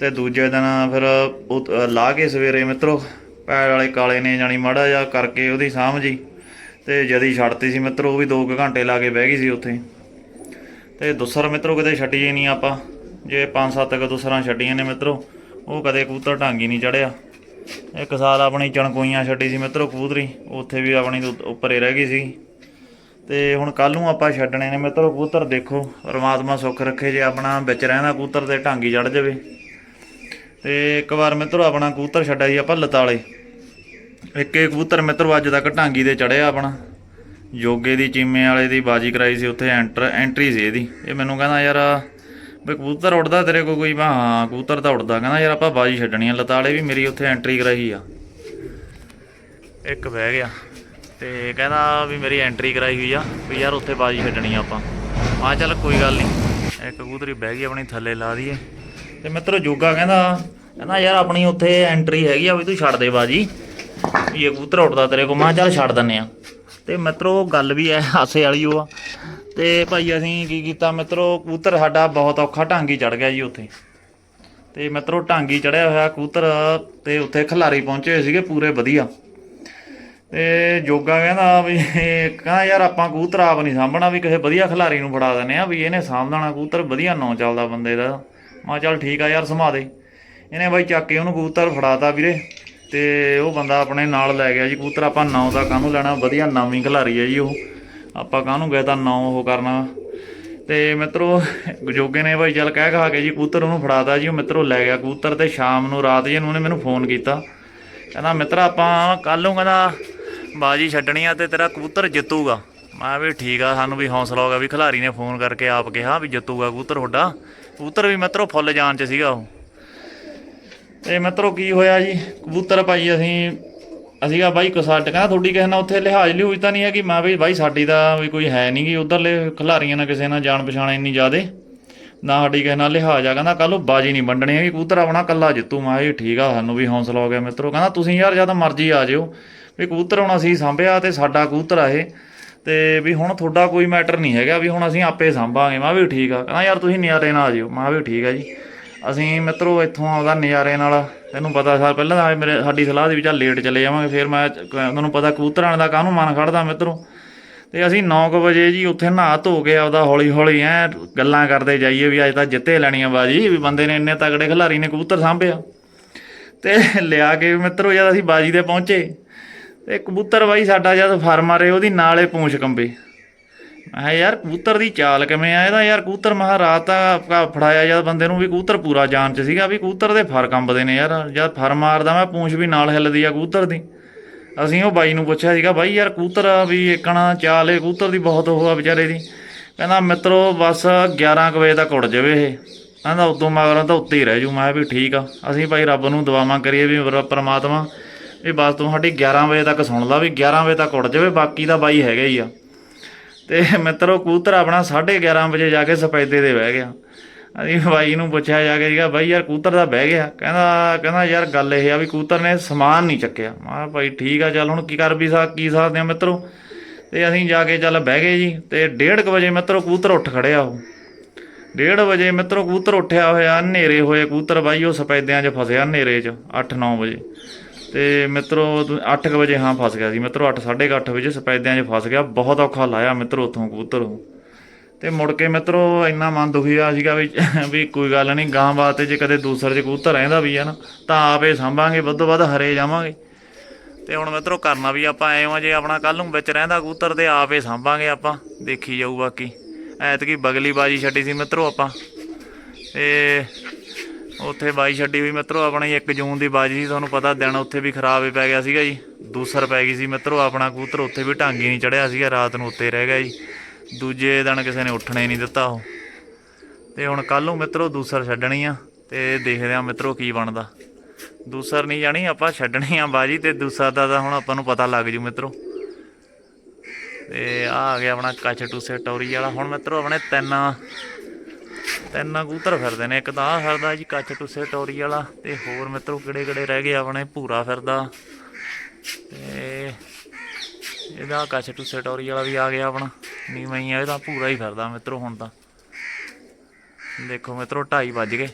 ਤੇ ਦੂਜੇ ਦਿਨ ਫਿਰ ਉਹ ਅ, ਲਾ ਕੇ ਸਵੇਰੇ ਮਿੱਤਰੋ ਪੈਰ ਵਾਲੇ ਕਾਲੇ ਨੇ ਜਾਣੀ ਮਾੜਾ ਜਿਹਾ ਕਰਕੇ ਉਹਦੀ ਸਾਂਭ ਜੀ। ਤੇ ਜਦੀ ਛੱਡਤੀ ਸੀ ਮਿੱਤਰੋ ਉਹ ਵੀ 2 ਘੰਟੇ ਲਾ ਕੇ ਬਹਿ ਗਈ ਸੀ ਉੱਥੇ। ਤੇ ਦੁਸਰ ਮਿੱਤਰੋ ਕਦੇ ਛੱਡੀਏ ਨਹੀਂ ਆਪਾਂ। ਜੇ 5-7 ਕ ਦੂਸਰਾ ਛੱਡੀਆਂ ਨੇ ਮਿੱਤਰੋ, ਉਹ ਕਦੇ ਕਬੂਤਰ ਢਾਂਗੀ ਨਹੀਂ ਚੜਿਆ। ਇੱਕ ਸਾਲ ਆਪਣੀ ਚਣਕੋਈਆਂ ਛੱਡੀ ਸੀ ਮਿੱਤਰੋ ਕਬੂਤਰੀ, ਉੱਥੇ ਵੀ ਆਪਣੀ ਤੋਂ ਉੱਪਰ ਹੀ ਰਹਿ ਗਈ ਸੀ। ਤੇ ਹੁਣ ਕੱਲ ਨੂੰ ਆਪਾਂ ਛੱਡਣੇ ਨੇ ਮਿੱਤਰੋ ਕਬੂਤਰ, ਦੇਖੋ, ਪਰਮਾਤਮਾ ਸੁੱਖ ਰੱਖੇ ਜੇ ਆਪਣਾ ਵਿੱਚ ਰਹਿੰਦਾ ਕਬੂਤਰ ਤੇ ਢਾਂਗੀ ਹੀ ਚੜ ਜਾਵੇ। ਤੇ ਇੱਕ ਵਾਰ ਮਿੱਤਰੋ ਆਪਣਾ ਕਬੂਤਰ ਛੱਡਿਆ ਸੀ ਆਪਾਂ ਲਤਾਲੇ। ਇੱਕੇ ਕਬੂਤਰ ਮਿੱਤਰੋ ਅੱਜ ਤੱਕ ਢਾਂਗੀ ਤੇ ਚੜਿਆ ਆਪਣਾ। ਜੋਗੇ ਦੀ, ਚੀਮੇ ਵਾਲੇ ਦੀ ਬਾਜੀ ਕਰਾਈ ਸੀ, ਉੱਥੇ ਐਂਟਰ ਐਂਟਰੀ ਸੀ ਇਹਦੀ। ਇਹ ਮੈਨੂੰ ਕਹਿੰਦਾ, ਯਾਰ ਵੀ ਕਬੂਤਰ ਉੱਡਦਾ ਤੇਰੇ ਕੋਲ ਕੋਈ? ਮੈਂ ਹਾਂ, ਕਬੂਤਰ ਤਾਂ ਉੱਡਦਾ। ਕਹਿੰਦਾ, ਯਾਰ, ਆਪਾਂ ਬਾਜੀ ਛੱਡਣੀ ਆ। ਲਤਾਲੇ ਵੀ ਮੇਰੀ ਉੱਥੇ ਐਂਟਰੀ ਕਰਾਈ ਆ। ਇੱਕ ਬਹਿ ਗਿਆ ਤੇ ਕਹਿੰਦਾ ਵੀ ਮੇਰੀ ਐਂਟਰੀ ਕਰਾਈ ਹੋਈ ਆ, ਵੀ ਯਾਰ, ਉੱਥੇ ਬਾਜੀ ਛੱਡਣੀ ਆ ਆਪਾਂ। ਆ ਚੱਲ ਕੋਈ ਗੱਲ ਨਹੀਂ ਇੱਕ ਕਬੂਤਰੀ ਬਹਿ ਗਈ, ਆਪਣੀ ਥੱਲੇ ਲਾ ਦਈਏ। ਤੇ ਮਿੱਤਰੋ, ਜੋਗਾ ਕਹਿੰਦਾ ਕਹਿੰਦਾ, ਯਾਰ, ਆਪਣੀ ਉੱਥੇ ਐਂਟਰੀ ਹੈਗੀ ਆ, ਵੀ ਤੂੰ ਛੱਡ ਦੇ ਬਾਜੀ। ਵੀ ਇਹ ਕਬੂਤਰ ਉੱਡਦਾ ਤੇਰੇ ਕੋਲ। ਮੈਂ ਕਿਹਾ, ਚੱਲ ਛੱਡ ਦਿੰਨੇ ਆ। ਤੇ ਮਿੱਤਰੋ ਗੱਲ ਵੀ ਐ, ਹਾਸੇ ਵਾਲੀ ਓ ਆ। ਤੇ ਭਾਈ ਅਸੀਂ ਕੀ ਕੀਤਾ ਮਿੱਤਰੋ, ਕਬੂਤਰ ਸਾਡਾ ਬਹੁਤ ਔਖਾ ਢਾਂਗੀ ਚੜ ਗਿਆ ਜੀ ਉੱਥੇ। ਤੇ ਮਿੱਤਰੋ, ਢਾਂਗੀ ਚੜਿਆ ਹੋਇਆ ਕਬੂਤਰ ਤੇ ਉੱਥੇ ਖਿਲਾਰੀ ਪਹੁੰਚੇ ਹੋਏ ਸੀਗੇ ਪੂਰੇ ਵਧੀਆ। ਤੇ ਜੋਗਾ ਕਹਿੰਦਾ ਵੀ, ਕਹਿੰਦਾ ਯਾਰ ਆਪਾਂ ਕਬੂਤਰ ਆਪ ਨਹੀਂ ਸਾਂਭਣਾ, ਵੀ ਕਿਸੇ ਵਧੀਆ ਖਿਲਾਰੀ ਨੂੰ ਫੜਾ ਦਿੰਨੇ ਆ ਵੀ ਇਹਨੇ ਸਾਂਭਣਾ ਕਬੂਤਰ, ਵਧੀਆ ਨੌ ਚੱਲਦਾ ਬੰਦੇ ਦਾ। ਮੈਂ ਕਿਹਾ ਚੱਲ ਠੀਕ ਆ ਯਾਰ, ਸਮਾ ਦੇ। ਇਹਨੇ ਬਾਈ ਚੱਕ ਕੇ ਉਹਨੂੰ ਕਬੂਤਰ ਫੜਾਤਾ ਵੀਰੇ। ਤੇ ਉਹ ਬੰਦਾ ਆਪਣੇ ਨਾਲ ਲੈ ਗਿਆ ਜੀ, ਕਬੂਤਰ ਆਪਾਂ ਨਾਂ ਦਾ ਕਾਹਨੂੰ ਲੈਣਾ, ਵਧੀਆ ਨਵੀਂ ਖਿਲਾਰੀ ਹੈ ਜੀ ਉਹ। ਆਪਾਂ ਕਾਹਨੂੰ ਗਏ ਤਾਂ ਨੌ ਉਹ ਕਰਨਾ। ਤੇ ਮਿੱਤਰੋ, ਜੋਗੇ ਨੇ ਬਾਈ ਚੱਲ ਕਹਿ ਖਾ ਕੇ ਜੀ, ਕਬੂਤਰ ਉਹਨੂੰ ਫੜਾਤਾ ਜੀ, ਉਹ ਮਿੱਤਰੋ ਲੈ ਗਿਆ ਕਬੂਤਰ ਤੇ ਸ਼ਾਮ ਨੂੰ ਰਾਤ ਜੀ ਨੂੰ ਉਹਨੇ ਮੈਨੂੰ ਫੋਨ ਕੀਤਾ। ਕਹਿੰਦਾ, ਮਿੱਤਰਾ, ਆਪਾਂ ਕੱਲ ਨੂੰ ਕਹਿੰਦਾ ਬਾਜੀ ਛੱਡਣੀ ਆ ਤੇ ਤੇਰਾ ਕਬੂਤਰ ਜਿੱਤੂਗਾ। ਮੈਂ ਵੀ ਠੀਕ ਆ, ਸਾਨੂੰ ਵੀ ਹੌਸਲਾ ਹੋਗਾ ਵੀ ਖਿਲਾਰੀ ਨੇ ਫੋਨ ਕਰਕੇ ਆਪ ਕਿਹਾ ਵੀ ਜਿੱਤੂਗਾ ਕਬੂਤਰ ਤੁਹਾਡਾ। ਕਬੂਤਰ ਵੀ ਮਿੱਤਰੋ ਫੁੱਲ ਜਾਣ ਚ ਸੀਗਾ ਉਹ। ਤੇ ਮਿੱਤਰੋ ਕੀ ਹੋਇਆ ਜੀ? ਕਬੂਤਰ ਭਾਈ ਅਸੀਂ ਅਸੀਂ ਕਿਹਾ ਬਾਈ ਕਸਾਟ ਕਹਿੰਦਾ ਤੁਹਾਡੀ ਕਿਸੇ ਨਾਲ ਉੱਥੇ ਲਿਹਾਜ਼ ਲਿਹੂਜ ਤਾਂ ਨਹੀਂ ਹੈ ਕਿ ਮੈਂ ਵੀ ਬਾਈ ਸਾਡੀ ਤਾਂ ਵੀ ਕੋਈ ਹੈ ਨਹੀਂ ਗੀ, ਉਧਰਲੇ ਖਿਲਾਰੀਆਂ ਨਾਲ ਕਿਸੇ ਨਾਲ ਜਾਣ ਪਛਾਣ ਇੰਨੀ ਜ਼ਿਆਦੇ। ਨਾ ਸਾਡੀ ਕਿਸੇ ਨਾਲ ਲਿਹਾਜ਼ ਆ, ਕਹਿੰਦਾ ਕੱਲ ਨੂੰ ਬਾਜੀ ਨਹੀਂ ਵੰਡਣੀ ਹੈਗੀ, ਕਬੂਤਰ ਆਪਣਾ ਕੱਲਾ ਜਿੱਤੂ। ਮੈਂ ਕਿਹਾ ਜੀ ਠੀਕ ਆ, ਸਾਨੂੰ ਵੀ ਹੌਸਲਾ ਹੋ ਗਿਆ ਮਿੱਤਰੋ। ਕਹਿੰਦਾ ਤੁਸੀਂ ਯਾਰ ਜਦ ਮਰਜ਼ੀ ਆ ਜਿਓ। ਵੀ ਕਬੂਤਰ ਹੁਣ ਅਸੀਂ ਸਾਂਭਿਆ ਤੇ ਸਾਡਾ ਕਬੂਤਰ ਆ ਇਹ। ਤੇ ਵੀ ਹੁਣ ਤੁਹਾਡਾ ਕੋਈ ਮੈਟਰ ਨਹੀਂ ਹੈਗਾ, ਵੀ ਹੁਣ ਅਸੀਂ ਆਪੇ ਸਾਂਭਾਂਗੇ। ਮੈਂ ਵੀ ਠੀਕ ਆ। ਕਹਿੰਦਾ ਯਾਰ ਤੁਸੀਂ ਨਿਆਰੇ ਨਾਲ ਆ ਜਿਓ। ਮੈਂ ਵੀ ਠੀਕ ਆ ਜੀ। ਅਸੀਂ ਮਿੱਤਰੋ ਇੱਥੋਂ ਆਉਂਦਾ ਨਜ਼ਾਰੇ ਨਾਲ, ਤੈਨੂੰ ਪਤਾ ਸਾਲ ਪਹਿਲਾਂ ਤਾਂ ਮੇਰੇ, ਸਾਡੀ ਸਲਾਹ ਦੀ ਵੀ ਚੱਲ ਲੇਟ ਚਲੇ ਜਾਵਾਂਗੇ, ਫਿਰ ਮੈਂ ਤੁਹਾਨੂੰ ਪਤਾ ਕਬੂਤਰਾਂ ਦਾ ਕਾਹਨੂੰ ਮਨ ਖੜਦਾ ਮਿੱਤਰੋ। ਤੇ ਅਸੀਂ 9:00 ਵਜੇ ਜੀ ਉੱਥੇ ਨਹਾ ਧੋ ਕੇ ਆਪਦਾ ਹੌਲੀ ਹੌਲੀ ਐ ਗੱਲਾਂ ਕਰਦੇ ਜਾਈਏ ਵੀ ਅੱਜ ਤਾਂ ਜਿੱਤੇ ਲੈਣੀਆਂ ਬਾਜੀ, ਵੀ ਬੰਦੇ ਨੇ ਇੰਨੇ ਤਗੜੇ ਖਿਲਾਰੀ ਨੇ ਕਬੂਤਰ ਸਾਂਭਿਆ। ਤੇ ਲਿਆ ਕੇ ਮਿੱਤਰੋ ਜਦ ਅਸੀਂ ਬਾਜੀ ਤੇ ਪਹੁੰਚੇ, ਤੇ ਕਬੂਤਰ ਬਾਈ ਸਾਡਾ ਜਦ ਫਰ ਮਾਰੇ, ਉਹਦੀ ਨਾਲੇ ਪੂੰਛ ਕੰਬੇ। ਮੈਂ ਕਿਹਾ ਯਾਰ ਕਬੂਤਰ ਦੀ ਚਾਲ ਕਿਵੇਂ ਆ? ਇਹਦਾ ਯਾਰ ਕਬੂਤਰ ਮਹਾ ਰਾਤ ਤਾਂ ਫੜਾਇਆ ਜਦ ਬੰਦੇ ਨੂੰ ਵੀ ਕਬੂਤਰ ਪੂਰਾ ਜਾਣ ਚ ਸੀਗਾ ਵੀ ਕਬੂਤਰ ਦੇ ਫਰ ਕੰਬਦੇ ਨੇ ਯਾਰ। ਜਦ ਫਰ ਮਾਰਦਾ ਮੈਂ ਪੂੰਛ ਵੀ ਨਾਲ ਹਿੱਲਦੀ ਆ ਕਬੂਤਰ ਦੀ। ਅਸੀਂ ਉਹ ਬਾਈ ਨੂੰ ਪੁੱਛਿਆ ਸੀਗਾ, ਬਾਈ ਯਾਰ ਕਬੂਤਰ ਵੀ ਏਕਣਾ ਚਾਲ ਏ, ਕਬੂਤਰ ਦੀ ਬਹੁਤ ਉਹ ਆ ਵਿਚਾਰੇ ਦੀ। ਕਹਿੰਦਾ, ਮਿੱਤਰੋ, ਬਸ 11 ਕੁ ਵਜੇ ਤੱਕ ਉੱਡ ਜਾਵੇ ਇਹ। ਕਹਿੰਦਾ, ਉਦੋਂ ਮਗਰੋਂ ਤਾਂ ਉੱਤੇ ਹੀ ਰਹਿ ਜੂ। ਮੈਂ ਕਿਹਾ, ਵੀ ਠੀਕ ਆ, ਅਸੀਂ ਭਾਈ ਰੱਬ ਨੂੰ ਦੁਆਵਾਂ ਕਰੀਏ ਵੀ ਪਰਮਾਤਮਾ ਪ੍ਰਮਾਤਮਾ, ਵੀ ਬਸ ਤੂੰ ਸਾਡੀ 11 ਵਜੇ ਤੱਕ ਸੁਣ ਲਾ, ਵੀ 11 ਵਜੇ ਤੱਕ ਉੱਡ ਜਾਵੇ, ਬਾਕੀ ਦਾ ਬਾਈ ਹੈਗਾ ਹੀ ਆ। ਤੇ ਮਿੱਤਰੋ ਕਬੂਤਰ ਆਪਣਾ 11:30 ਵਜੇ ਜਾ ਕੇ ਸਪੈਦੇ ਦੇ ਬਹਿ ਗਿਆ। ਅਸੀਂ ਬਾਈ ਨੂੰ ਪੁੱਛਿਆ ਜਾ ਕੇ, ਸੀਗਾ, ਬਾਈ ਯਾਰ ਕਬੂਤਰ ਦਾ ਬਹਿ ਗਿਆ। ਕਹਿੰਦਾ ਕਹਿੰਦਾ ਯਾਰ ਗੱਲ ਇਹ ਆ ਵੀ ਕਬੂਤਰ ਨੇ ਸਮਾਨ ਨਹੀਂ ਚੱਕਿਆ। ਮੈਂ ਕਿਹਾ, ਭਾਈ ਠੀਕ ਆ, ਚੱਲ ਹੁਣ ਕੀ ਕਰ ਵੀ ਸਕ, ਕੀ ਸਕਦੇ ਆ ਮਿੱਤਰੋ? ਤੇ ਅਸੀਂ ਜਾ ਕੇ ਚੱਲ ਬਹਿ ਗਏ ਜੀ, ਤੇ 1:30 ਵਜੇ ਮਿੱਤਰੋ ਕਬੂਤਰ ਉੱਠ ਖੜਿਆ ਉਹ। 1:30 ਵਜੇ ਮਿੱਤਰੋ ਕਬੂਤਰ ਉੱਠਿਆ ਹੋਇਆ, ਹਨੇਰੇ ਹੋਏ ਕਬੂਤਰ ਬਾਈ ਉਹ ਸਪੈਦਿਆਂ 'ਚ ਫਸਿਆ ਹਨੇਰੇ 'ਚ 8-9 ਵਜੇ। ਤੇ ਮਿੱਤਰੋ 8 ਵਜੇ ਹਾਂ, ਫਸ ਗਿਆ ਸੀ। ਮਿੱਤਰੋ 8:30 ਵਜੇ ਸਪੈਦਿਆਂ 'ਚ ਫਸ ਗਿਆ। ਬਹੁਤ ਔਖਾ ਲਾਇਆ ਮਿੱਤਰੋ ਉੱਥੋਂ ਕਬੂਤਰ ਉਹ ਤੇ ਮੁੜ ਕੇ ਮਿੱਤਰੋ, ਇੰਨਾ ਮਨ ਦੁਖੀ ਆ ਸੀਗਾ ਵੀ ਵੀ ਕੋਈ ਗੱਲ ਨਹੀਂ ਗਾਂ ਵਾਸਤੇ ਜੇ ਕਦੇ ਦੂਸਰੇ 'ਚ ਕਬੂਤਰ ਰਹਿੰਦਾ ਵੀ ਆ ਨਾ, ਤਾਂ ਆਪੇ ਸਾਂਭਾਂਗੇ, ਵੱਧੋ ਵੱਧ ਹਰੇ ਜਾਵਾਂਗੇ। ਤੇ ਹੁਣ ਮਿੱਤਰੋ, ਕਰਨਾ ਵੀ ਆਪਾਂ ਐਂ ਆ ਜੇ ਆਪਣਾ ਕੱਲ ਨੂੰ ਵਿੱਚ ਰਹਿੰਦਾ ਕਬੂਤਰ ਤੇ ਆਪੇ ਸਾਂਭਾਂਗੇ ਆਪਾਂ, ਦੇਖੀ ਜਾਊ ਬਾਕੀ। ਐਤਕੀ ਬਗਲੀ ਬਾਜੀ ਛੱਡੀ ਸੀ ਮਿੱਤਰੋ ਆਪਾਂ। ਤੇ ਉੱਥੇ ਬਾਈ ਛੱਡੀ ਹੋਈ ਮਿੱਤਰੋ, ਆਪਣੀ 1 ਜੂਨ ਦੀ ਬਾਜੀ ਸੀ, ਤੁਹਾਨੂੰ ਪਤਾ ਦਿਨ ਉੱਥੇ ਵੀ ਖਰਾਬ ਹੀ ਪੈ ਗਿਆ ਸੀਗਾ ਜੀ। ਦੂਸਰ ਪੈ ਗਈ ਸੀ ਮਿੱਤਰੋ, ਆਪਣਾ ਕਬੂਤਰ ਉੱਥੇ ਵੀ ਢੰਗ ਹੀ ਨਹੀਂ ਚੜਿਆ ਸੀਗਾ, ਰਾਤ ਨੂੰ ਉੱਤੇ ਰਹਿ ਗਿਆ ਜੀ। ਦੂਜੇ ਦਿਨ ਕਿਸੇ ਨੇ ਉੱਠਣੇ ਨਹੀਂ ਦਿੱਤਾ ਉਹ। ਤੇ ਹੁਣ ਕੱਲ ਨੂੰ ਮਿੱਤਰੋ ਦੂਸਰ ਛੱਡਣੀ ਆ, ਤੇ ਦੇਖਦੇ ਆ ਮਿੱਤਰੋ ਕੀ ਬਣਦਾ। ਦੂਸਰ ਨਹੀਂ ਜਾਣੀ, ਆਪਾਂ ਛੱਡਣੀ ਆ ਬਾਜੀ ਤੇ ਦੂਸਰ ਦਾ ਤਾਂ ਹੁਣ ਆਪਾਂ ਨੂੰ ਪਤਾ ਲੱਗ ਜੂ ਮਿੱਤਰੋ। ਤੇ ਆ ਆ ਗਿਆ ਆਪਣਾ ਕੱਚ ਟੂਸੇ ਟੌਰੀ ਵਾਲਾ। ਹੁਣ ਮਿੱਤਰੋ ਆਪਣੇ ਤਿੰਨ ਤਿੰਨ ਕਬੂਤਰ ਫਿਰਦੇ ਨੇ, ਇੱਕ ਤਾਂ ਆ ਫਿਰਦਾ ਜੀ ਕੱਚ ਟੂਸੇ ਟੋਰੀ ਵਾਲਾ ਤੇ ਹੋਰ ਮਿੱਤਰੋ ਕਿਹੜੇ ਕਿਹੜੇ ਰਹਿ ਗਏ ਆਪਣੇ, ਭੂਰਾ ਫਿਰਦਾ। ਤੇ ਇਹਦਾ ਕੱਚ ਟੂਸੇ ਟੋਰੀ ਵਾਲਾ ਵੀ ਆ ਗਿਆ ਆਪਣਾ, ਨੀਵਾਂ ਹੀ ਆ ਇਹਦਾ ਭੂਰਾ ਹੀ ਫਿਰਦਾ ਮਿੱਤਰੋ ਹੁਣ ਤਾਂ। ਦੇਖੋ ਮਿੱਤਰੋ 2:30 ਵੱਜ ਗਏ।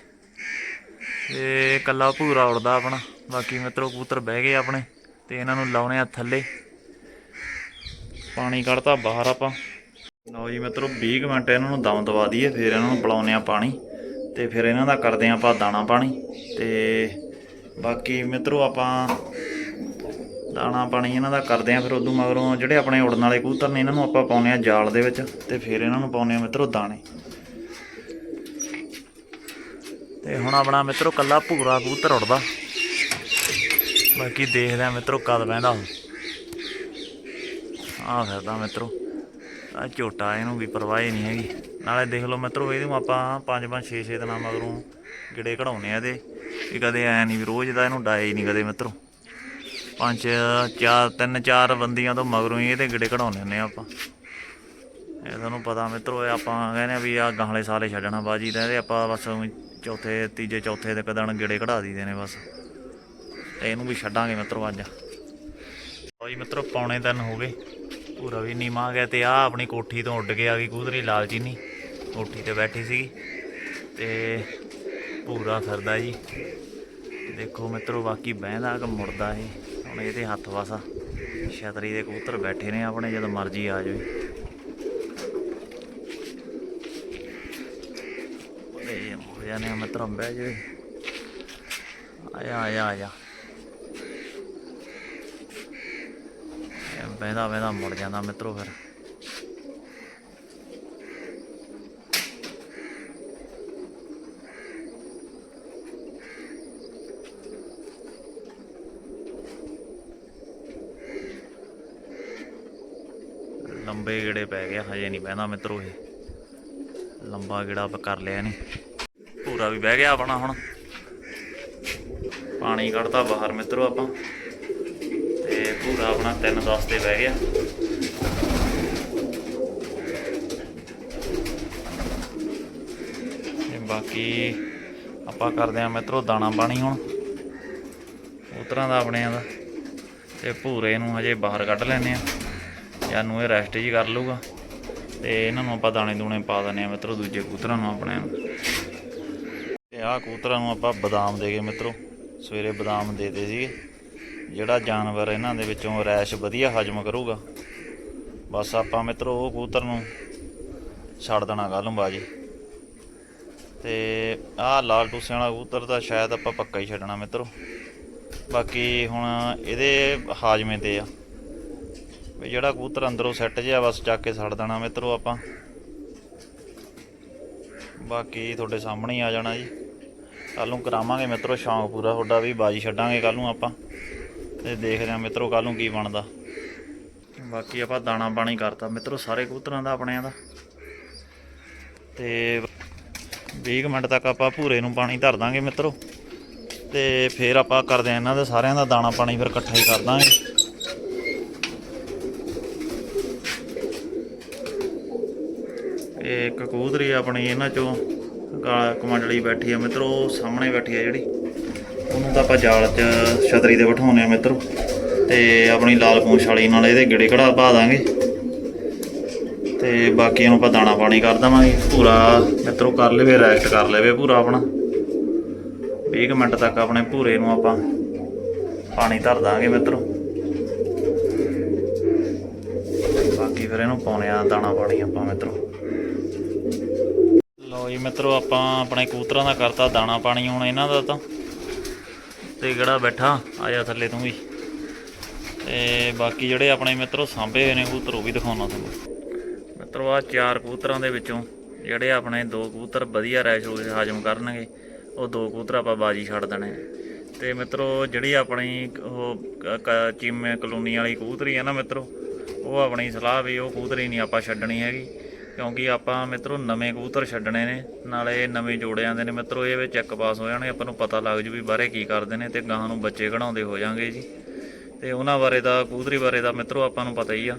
ਤੇ ਕੱਲਾ ਭੂਰਾ ਉੜਦਾ ਆਪਣਾ, ਬਾਕੀ ਮਿੱਤਰੋ ਕਬੂਤਰ ਬਹਿ ਗਏ ਆਪਣੇ ਤੇ ਇਹਨਾਂ ਨੂੰ ਲਾਉਣੇ ਆ ਥੱਲੇ। ਪਾਣੀ ਕੱਢਤਾ ਬਾਹਰ ਆਪਾਂ। ਲਓ ਜੀ ਮਿੱਤਰੋ 20 ਕੁ ਮਿੰਟ ਇਹਨਾਂ ਨੂੰ ਦਮ ਦਵਾ ਦਈਏ, ਫਿਰ ਇਹਨਾਂ ਨੂੰ ਪਿਲਾਉਂਦੇ ਆ ਪਾਣੀ ਤੇ ਫਿਰ ਇਹਨਾਂ ਦਾ ਕਰਦੇ ਆ ਆਪਾਂ ਦਾਣਾ ਪਾਣੀ ਤੇ ਬਾਕੀ ਮਿੱਤਰੋ ਆਪਾਂ ਦਾਣਾ ਪਾਣੀ ਇਹਨਾਂ ਦਾ ਕਰਦੇ ਆ ਫਿਰ ਉਦੋਂ ਮਗਰੋਂ ਜਿਹੜੇ ਆਪਣੇ ਉੜਨ ਵਾਲੇ ਕਬੂਤਰ ਨੇ ਇਹਨਾਂ ਨੂੰ ਆਪਾਂ ਪਾਉਂਦੇ ਆ ਜਾਲ ਦੇ ਵਿੱਚ ਤੇ ਫਿਰ ਇਹਨਾਂ ਨੂੰ ਪਾਉਂਦੇ ਆ ਮਿੱਤਰੋ ਦਾਣੇ। ਤੇ ਹੁਣ ਆਪਣਾ ਮਿੱਤਰੋ ਕੱਲਾ ਭੂਰਾ ਕਬੂਤਰ ਉੜਦਾ। ਬਾਕੀ ਦੇਖਦੇ ਆ ਮਿੱਤਰੋ ਕਦ ਬਹਿੰਦਾ ਉਹ। ਆ ਫਿਰਦਾ ਮਿੱਤਰੋ। ਆ ਝੋਟਾ, ਇਹਨੂੰ ਵੀ ਪਰਵਾਹ ਹੀ ਨਹੀਂ ਹੈਗੀ। ਨਾਲੇ ਦੇਖ ਲਓ ਮਿੱਤਰੋ, ਇਹਨੂੰ ਆਪਾਂ 5 5 6 6 ਦਿਨਾਂ ਮਗਰੋਂ ਗਿੜੇ ਕਢਾਉਨੇ ਆ ਇਹਦੇ। ਵੀ ਕਦੇ ਐ ਨਹੀਂ ਵੀ ਰੋਜ਼ ਦਾ ਇਹਨੂੰ ਡਾਏ ਹੀ ਨਹੀਂ ਕਦੇ ਮਿੱਤਰੋ। ਪੰਜ, ਚਾਰ, ਤਿੰਨ, ਚਾਰ ਬੰਦੀਆਂ ਤੋਂ ਮਗਰੋਂ ਹੀ ਇਹਦੇ ਗਿੜੇ ਕਢਾਉਨੇ ਹੁੰਦੇ ਆ ਆਪਾਂ। ਇਹ ਤੁਹਾਨੂੰ ਪਤਾ ਮਿੱਤਰੋ ਆਪਾਂ ਕਹਿੰਦੇ ਆ ਵੀ ਆ ਗਾਹਲੇ ਸਾਲੇ ਛੱਡਣਾ ਬਾਜੀ ਦਾ, ਇਹਦੇ ਆਪਾਂ ਬਸ ਚੌਥੇ, ਤੀਜੇ, ਚੌਥੇ ਦੇ ਕਦਣ ਗਿੜੇ ਕਢਾ ਦਈਦੇ ਨੇ ਬਸ। ਤੇ ਇਹਨੂੰ ਵੀ ਛੱਡਾਂਗੇ ਮਿੱਤਰੋ ਅੱਜ। ਲਓ ਜੀ ਮਿੱਤਰੋ, ਪੌਣੇ ਤਿੰਨ ਹੋ ਗਏ। ਪੂਰਾ ਵੀ ਨੀਵਾਂ ਆ ਗਿਆ ਤੇ ਆ ਆਪਣੀ ਕੋਠੀ ਤੋਂ ਉੱਡ ਕੇ ਆ ਗਈ ਕੂਦਰੀ ਲਾਲਚੀਨੀ ਕੋਠੀ ਤੇ ਬੈਠੀ ਸੀਗੀ। ਤੇ ਪੂਰਾ ਫਿਰਦਾ ਜੀ। ਦੇਖੋ ਮਿੱਤਰੋ, ਬਾਕੀ ਬਹਿੰਦਾ ਕਿ ਮੁੜਦਾ ਇਹ। ਹੁਣ ਇਹਦੇ ਹੱਥ ਵਾਸਾ। ਛਤਰੀ ਦੇ ਕਬੂਤਰ ਬੈਠੇ ਨੇ ਆਪਣੇ, ਜਦੋਂ ਮਰਜ਼ੀ ਆ ਜਾਵੇ। ਇਹ ਹੋ ਜਾਣੇ ਮਿੱਤਰੋ ਬਹਿ ਜਾਵੇ ਆਇਆ ਆਇਆ ਆਇਆ ਇਹ ਬਹਿੰਦਾ ਬਹਿੰਦਾ ਮੁੜ ਜਾਂਦਾ ਮਿੱਤਰੋ ਫਿਰ। ਲੰਬੇ ਗੇੜੇ ਪੈ ਗਿਆ ਹਜੇ ਨਹੀਂ ਬਹਿੰਦਾ ਮਿੱਤਰੋ ਇਹ। ਲੰਬਾ ਗੇੜਾ ਆਪਾਂ ਕਰ ਲਿਆ ਨਹੀਂ ਪੂਰਾ ਵੀ ਬਹਿ ਗਿਆ ਆਪਣਾ ਹੁਣ। ਪਾਣੀ ਕੱਢਤਾ ਬਾਹਰ ਮਿੱਤਰੋ ਆਪਾਂ। ਭੂਰਾ ਆਪਣਾ 3-10 ਤੇ ਬਹਿ ਗਿਆ। ਤੇ ਬਾਕੀ ਆਪਾਂ ਕਰਦੇ ਆ ਮਿੱਤਰੋ ਦਾਣਾ ਪਾਣੀ ਹੁਣ। ਉਤਰਾਂ ਦਾ ਆਪਣੇ ਦਾ। ਤੇ ਭੂਰੇ ਨੂੰ ਹਜੇ ਬਾਹਰ ਕੱਢ ਲੈਨੇ ਆ ਜਾਂ ਨੂੰ ਇਹ ਰੈਸਟ ਜੀ ਕਰ ਲੂਗਾ ਤੇ ਇਹਨਾਂ ਨੂੰ ਆਪਾਂ ਦਾਣੇ ਦੂਣੇ ਪਾ ਦਿੰਨੇ ਆ ਮਿੱਤਰੋ ਦੂਜੇ ਕੂਤਰਾਂ ਨੂੰ ਆਪਣੇ ਤੇ ਆਹ ਕੂਤਰਾਂ ਨੂੰ ਆਪਾਂ ਬਦਾਮ ਦੇ ਗਏ ਮਿੱਤਰੋ ਸਵੇਰੇ ਬਦਾਮ ਦੇ ਸੀਗੇ। ਜਿਹੜਾ ਜਾਨਵਰ ਇਹਨਾਂ ਦੇ ਵਿੱਚੋਂ ਰੈਸ਼ ਵਧੀਆ ਹਜਮ ਕਰੂਗਾ। ਬਸ ਆਪਾਂ ਮਿੱਤਰੋ ਉਹ ਕਬੂਤਰ ਨੂੰ ਛੱਡ ਦੇਣਾ ਕੱਲ੍ਹ ਨੂੰ ਬਾਜੀ। ਤੇ ਆਹ ਲਾਲ ਟੂਸੇ ਵਾਲਾ ਕਬੂਤਰ ਤਾਂ ਸ਼ਾਇਦ ਆਪਾਂ ਪੱਕਾ ਹੀ ਛੱਡਣਾ ਮਿੱਤਰੋ। ਬਾਕੀ ਹੁਣ ਇਹਦੇ ਹਾਜਮੇ ਤੇ ਆ। ਵੀ ਜਿਹੜਾ ਕਬੂਤਰ ਅੰਦਰੋਂ ਸੈੱਟ ਜਿਆ ਬਸ ਚੱਕ ਕੇ ਛੱਡ ਦੇਣਾ ਮਿੱਤਰੋ ਆਪਾਂ। ਬਾਕੀ ਤੁਹਾਡੇ ਸਾਹਮਣੇ ਹੀ ਆ ਜਾਣਾ ਜੀ। ਕੱਲ ਨੂੰ ਕਰਾਵਾਂਗੇ ਮਿੱਤਰੋ, ਸ਼ੌਂਕ ਪੂਰਾ ਤੁਹਾਡਾ ਵੀ ਬਾਜੀ ਛੱਡਾਂਗੇ ਕੱਲ ਨੂੰ ਆਪਾਂ। ਤੇ ਦੇਖਦੇ ਹਾਂ ਮਿੱਤਰੋ ਕੱਲ ਨੂੰ ਕੀ ਬਣਦਾ। ਬਾਕੀ ਆਪਾਂ ਦਾਣਾ ਪਾਣੀ ਕਰਤਾ। ਮਿੱਤਰੋ ਸਾਰੇ ਕਬੂਤਰਾਂ ਦਾ ਆਪਣਿਆਂ ਦਾ। ਤੇ 20 ਕੁ ਮਿੰਟ ਤੱਕ ਆਪਾਂ ਭੂਰੇ ਨੂੰ ਪਾਣੀ ਧਰ ਦਾਂਗੇ ਮਿੱਤਰੋ। ਤੇ ਫਿਰ ਆਪਾਂ ਕਰਦੇ ਆ ਇਹਨਾਂ ਦੇ ਸਾਰਿਆਂ ਦਾ ਦਾਣਾ ਪਾਣੀ ਫਿਰ ਇਕੱਠਾ ਹੀ ਕਰ ਦਾਂਗੇ। ਇਹ ਇੱਕ ਕਬੂਤਰੀ ਆਪਣੀ ਇਹਨਾਂ ਚੋਂ ਕਾਲਾ ਬੈਠੀ ਆ ਮਿੱਤਰੋ। ਸਾਹਮਣੇ ਬੈਠੀ ਆ ਜਿਹੜੀ। ਉਹਨੂੰ ਤਾਂ ਆਪਾਂ ਜਾਲ 'ਚ ਛਤਰੀ ਤੇ ਬਿਠਾਉਨੇ ਆ ਮਿੱਤਰੋ। ਤੇ ਆਪਣੀ ਲਾਲ ਪੂੰਛ ਵਾਲੀ ਨਾਲ ਇਹਦੇ ਗਿੜੇ ਕੜਾ ਪਾ ਦਾਂਗੇ। ਤੇ ਬਾਕੀ ਨੂੰ ਆਪਾਂ ਦਾਣਾ ਪਾਣੀ ਕਰ ਦਵਾਂਗੇ। ਪੂਰਾ ਮਿੱਤਰੋ ਕਰ ਲਵੇ ਰੈਸਟ ਕਰ ਲਵੇ ਪੂਰਾ ਆਪਣਾ। 20 ਕੁ ਮਿੰਟ ਤੱਕ ਆਪਣੇ ਭੂਰੇ ਨੂੰ ਆਪਾਂ ਪਾਣੀ ਧਰ ਦਾਂਗੇ ਮਿੱਤਰੋ। ਬਾਕੀ ਫਿਰ ਇਹਨੂੰ ਪਾਉਣੇ ਆ ਦਾਣਾ ਪਾਣੀ ਆਪਾਂ ਮਿੱਤਰੋ। ਲਓ ਜੀ ਮਿੱਤਰੋ, ਆਪਾਂ ਆਪਣੇ ਕਬੂਤਰਾਂ ਦਾ ਕਰਤਾ ਦਾਣਾ ਪਾਣੀ ਹੁਣ ਇਹਨਾਂ ਦਾ ਤਾਂ। ਤੇ ਕਿਹੜਾ ਬੈਠਾ ਆਇਆ ਥੱਲੇ ਤੂੰ ਵੀ। ਤੇ ਬਾਕੀ ਜਿਹੜੇ ਆਪਣੇ ਮਿੱਤਰੋ ਸਾਂਭੇ ਹੋਏ ਨੇ ਕਬੂਤਰ, ਉਹ ਵੀ ਦਿਖਾਉਣਾ ਤੁਹਾਨੂੰ। ਮਿੱਤਰੋ ਆ ਚਾਰ ਕਬੂਤਰਾਂ ਦੇ ਵਿੱਚੋਂ ਜਿਹੜੇ ਆਪਣੇ ਦੋ ਕਬੂਤਰ ਵਧੀਆ ਰੈਸ਼ ਰੂਸ਼ ਹਾਜ਼ਮ ਕਰਨਗੇ, ਉਹ ਦੋ ਕਬੂਤਰ ਆਪਾਂ ਬਾਜੀ ਛੱਡ ਦੇਣੇ ਨੇ। ਤੇ ਮਿੱਤਰੋ ਜਿਹੜੀ ਆਪਣੀ ਉਹ ਚੀਮੇ, ਕਲੋਨੀ ਵਾਲੀ ਕਬੂਤਰੀ ਹੈ ਨਾ ਮਿੱਤਰੋ, ਉਹ ਆਪਣੀ ਸਲਾਹ ਵੀ ਉਹ ਕਬੂਤਰੀ ਨਹੀਂ ਆਪਾਂ ਛੱਡਣੀ ਹੈਗੀ। ਕਿਉਂਕਿ ਆਪਾਂ ਮਿੱਤਰੋ ਨਵੇਂ ਕਬੂਤਰ ਛੱਡਣੇ ਨੇ, ਨਾਲੇ ਨਵੇਂ ਜੋੜੇ ਆਂਦੇ ਨੇ ਮਿੱਤਰੋ, ਇਹ ਵਿੱਚ ਚੈੱਕ ਪਾਸ ਹੋ ਜਾਣਗੇ, ਆਪਾਂ ਨੂੰ ਪਤਾ ਲੱਗ ਜੂ ਵੀ ਬਾਹਰੇ ਕੀ ਕਰਦੇ ਨੇ ਤੇ ਗਾਹਾਂ ਨੂੰ ਬੱਚੇ ਕਢਾਉਂਦੇ ਹੋ ਜਾਣਗੇ ਜੀ। ਤੇ ਉਹਨਾਂ ਬਾਰੇ ਦਾ, ਕਬੂਤਰੀ ਬਾਰੇ ਦਾ ਮਿੱਤਰੋ ਆਪਾਂ ਨੂੰ ਪਤਾ ਹੀ ਆ।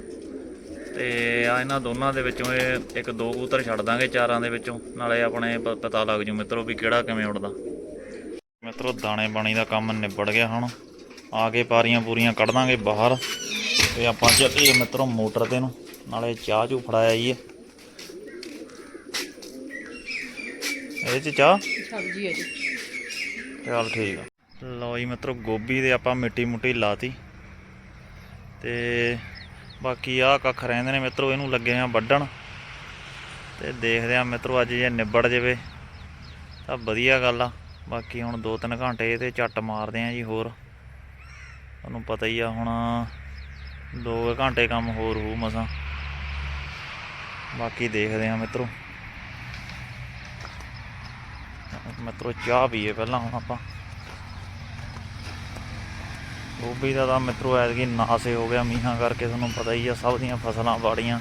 ਤੇ ਆ ਇਹਨਾਂ ਦੋਨਾਂ ਦੇ ਵਿੱਚੋਂ ਇਹ ਇੱਕ ਦੋ ਕਬੂਤਰ ਛੱਡ ਦਾਂਗੇ ਚਾਰਾਂ ਦੇ ਵਿੱਚੋਂ, ਨਾਲੇ ਆਪਣੇ ਪ- ਪਤਾ ਲੱਗ ਜੂ ਮਿੱਤਰੋ ਵੀ ਕਿਹੜਾ ਕਿਵੇਂ ਉੱਡਦਾ। ਮਿੱਤਰੋ ਦਾਣੇ ਪਾਣੀ ਦਾ ਕੰਮ ਨਿਬੜ ਗਿਆ ਹੁਣ। ਆ ਕੇ ਪਾਰੀਆਂ ਪੂਰੀਆਂ ਕੱਢ ਦਾਂਗੇ ਬਾਹਰ। ਤੇ ਆਪਾਂ ਚੱਲੀਏ ਮਿੱਤਰੋ ਮੋਟਰ ਤੇ ਨੂੰ, ਨਾਲੇ ਚਾਹ ਚੂ ਫੜਾਇਆ ਜੀ ਇਹ ਚ ਚਾਹ? ਸਬਜ਼ੀ ਹੈ ਜੀ। ਚੱਲ ਠੀਕ ਆ। ਲਓ ਜੀ ਮਿੱਤਰੋ ਗੋਭੀ ਦੇ ਆਪਾਂ ਮਿੱਟੀ ਮੁੱਟੀ ਲਾਤੀ। ਤੇ ਬਾਕੀ ਆਹ ਕੱਖ ਰਹਿੰਦੇ ਨੇ ਮਿੱਤਰੋ ਇਹਨੂੰ ਲੱਗੇ ਆ ਵੱਢਣ। ਤੇ ਦੇਖਦੇ ਆ ਮਿੱਤਰੋ ਅੱਜ ਜੇ ਨਿਬੜ ਜਾਵੇ ਤਾਂ ਵਧੀਆ ਗੱਲ ਆ। ਬਾਕੀ ਹੁਣ 2-3 ਘੰਟੇ ਇਹਦੇ ਝੱਟ ਮਾਰਦੇ ਆ ਜੀ ਹੋਰ। ਤੁਹਾਨੂੰ ਪਤਾ ਹੀ ਆ ਹੁਣ 2 ਘੰਟੇ ਕੰਮ ਹੋਰ ਹੋਊ ਮਸਾਂ। ਬਾਕੀ ਦੇਖਦੇ ਆ ਮਿੱਤਰੋ। ਮਿੱਤਰੋ ਚਾਹ ਪੀਏ ਪਹਿਲਾਂ ਹੁਣ ਆਪਾਂ। ਗੋਭੀ ਦਾ ਤਾਂ ਮਿੱਤਰੋ ਐਤਕੀ ਨਾਸੇ ਹੋ ਗਿਆ, ਮੀਂਹਾਂ ਕਰਕੇ ਤੁਹਾਨੂੰ ਪਤਾ ਹੀ ਆ, ਸਭ ਦੀਆਂ ਫਸਲਾਂ ਬਾੜੀਆਂ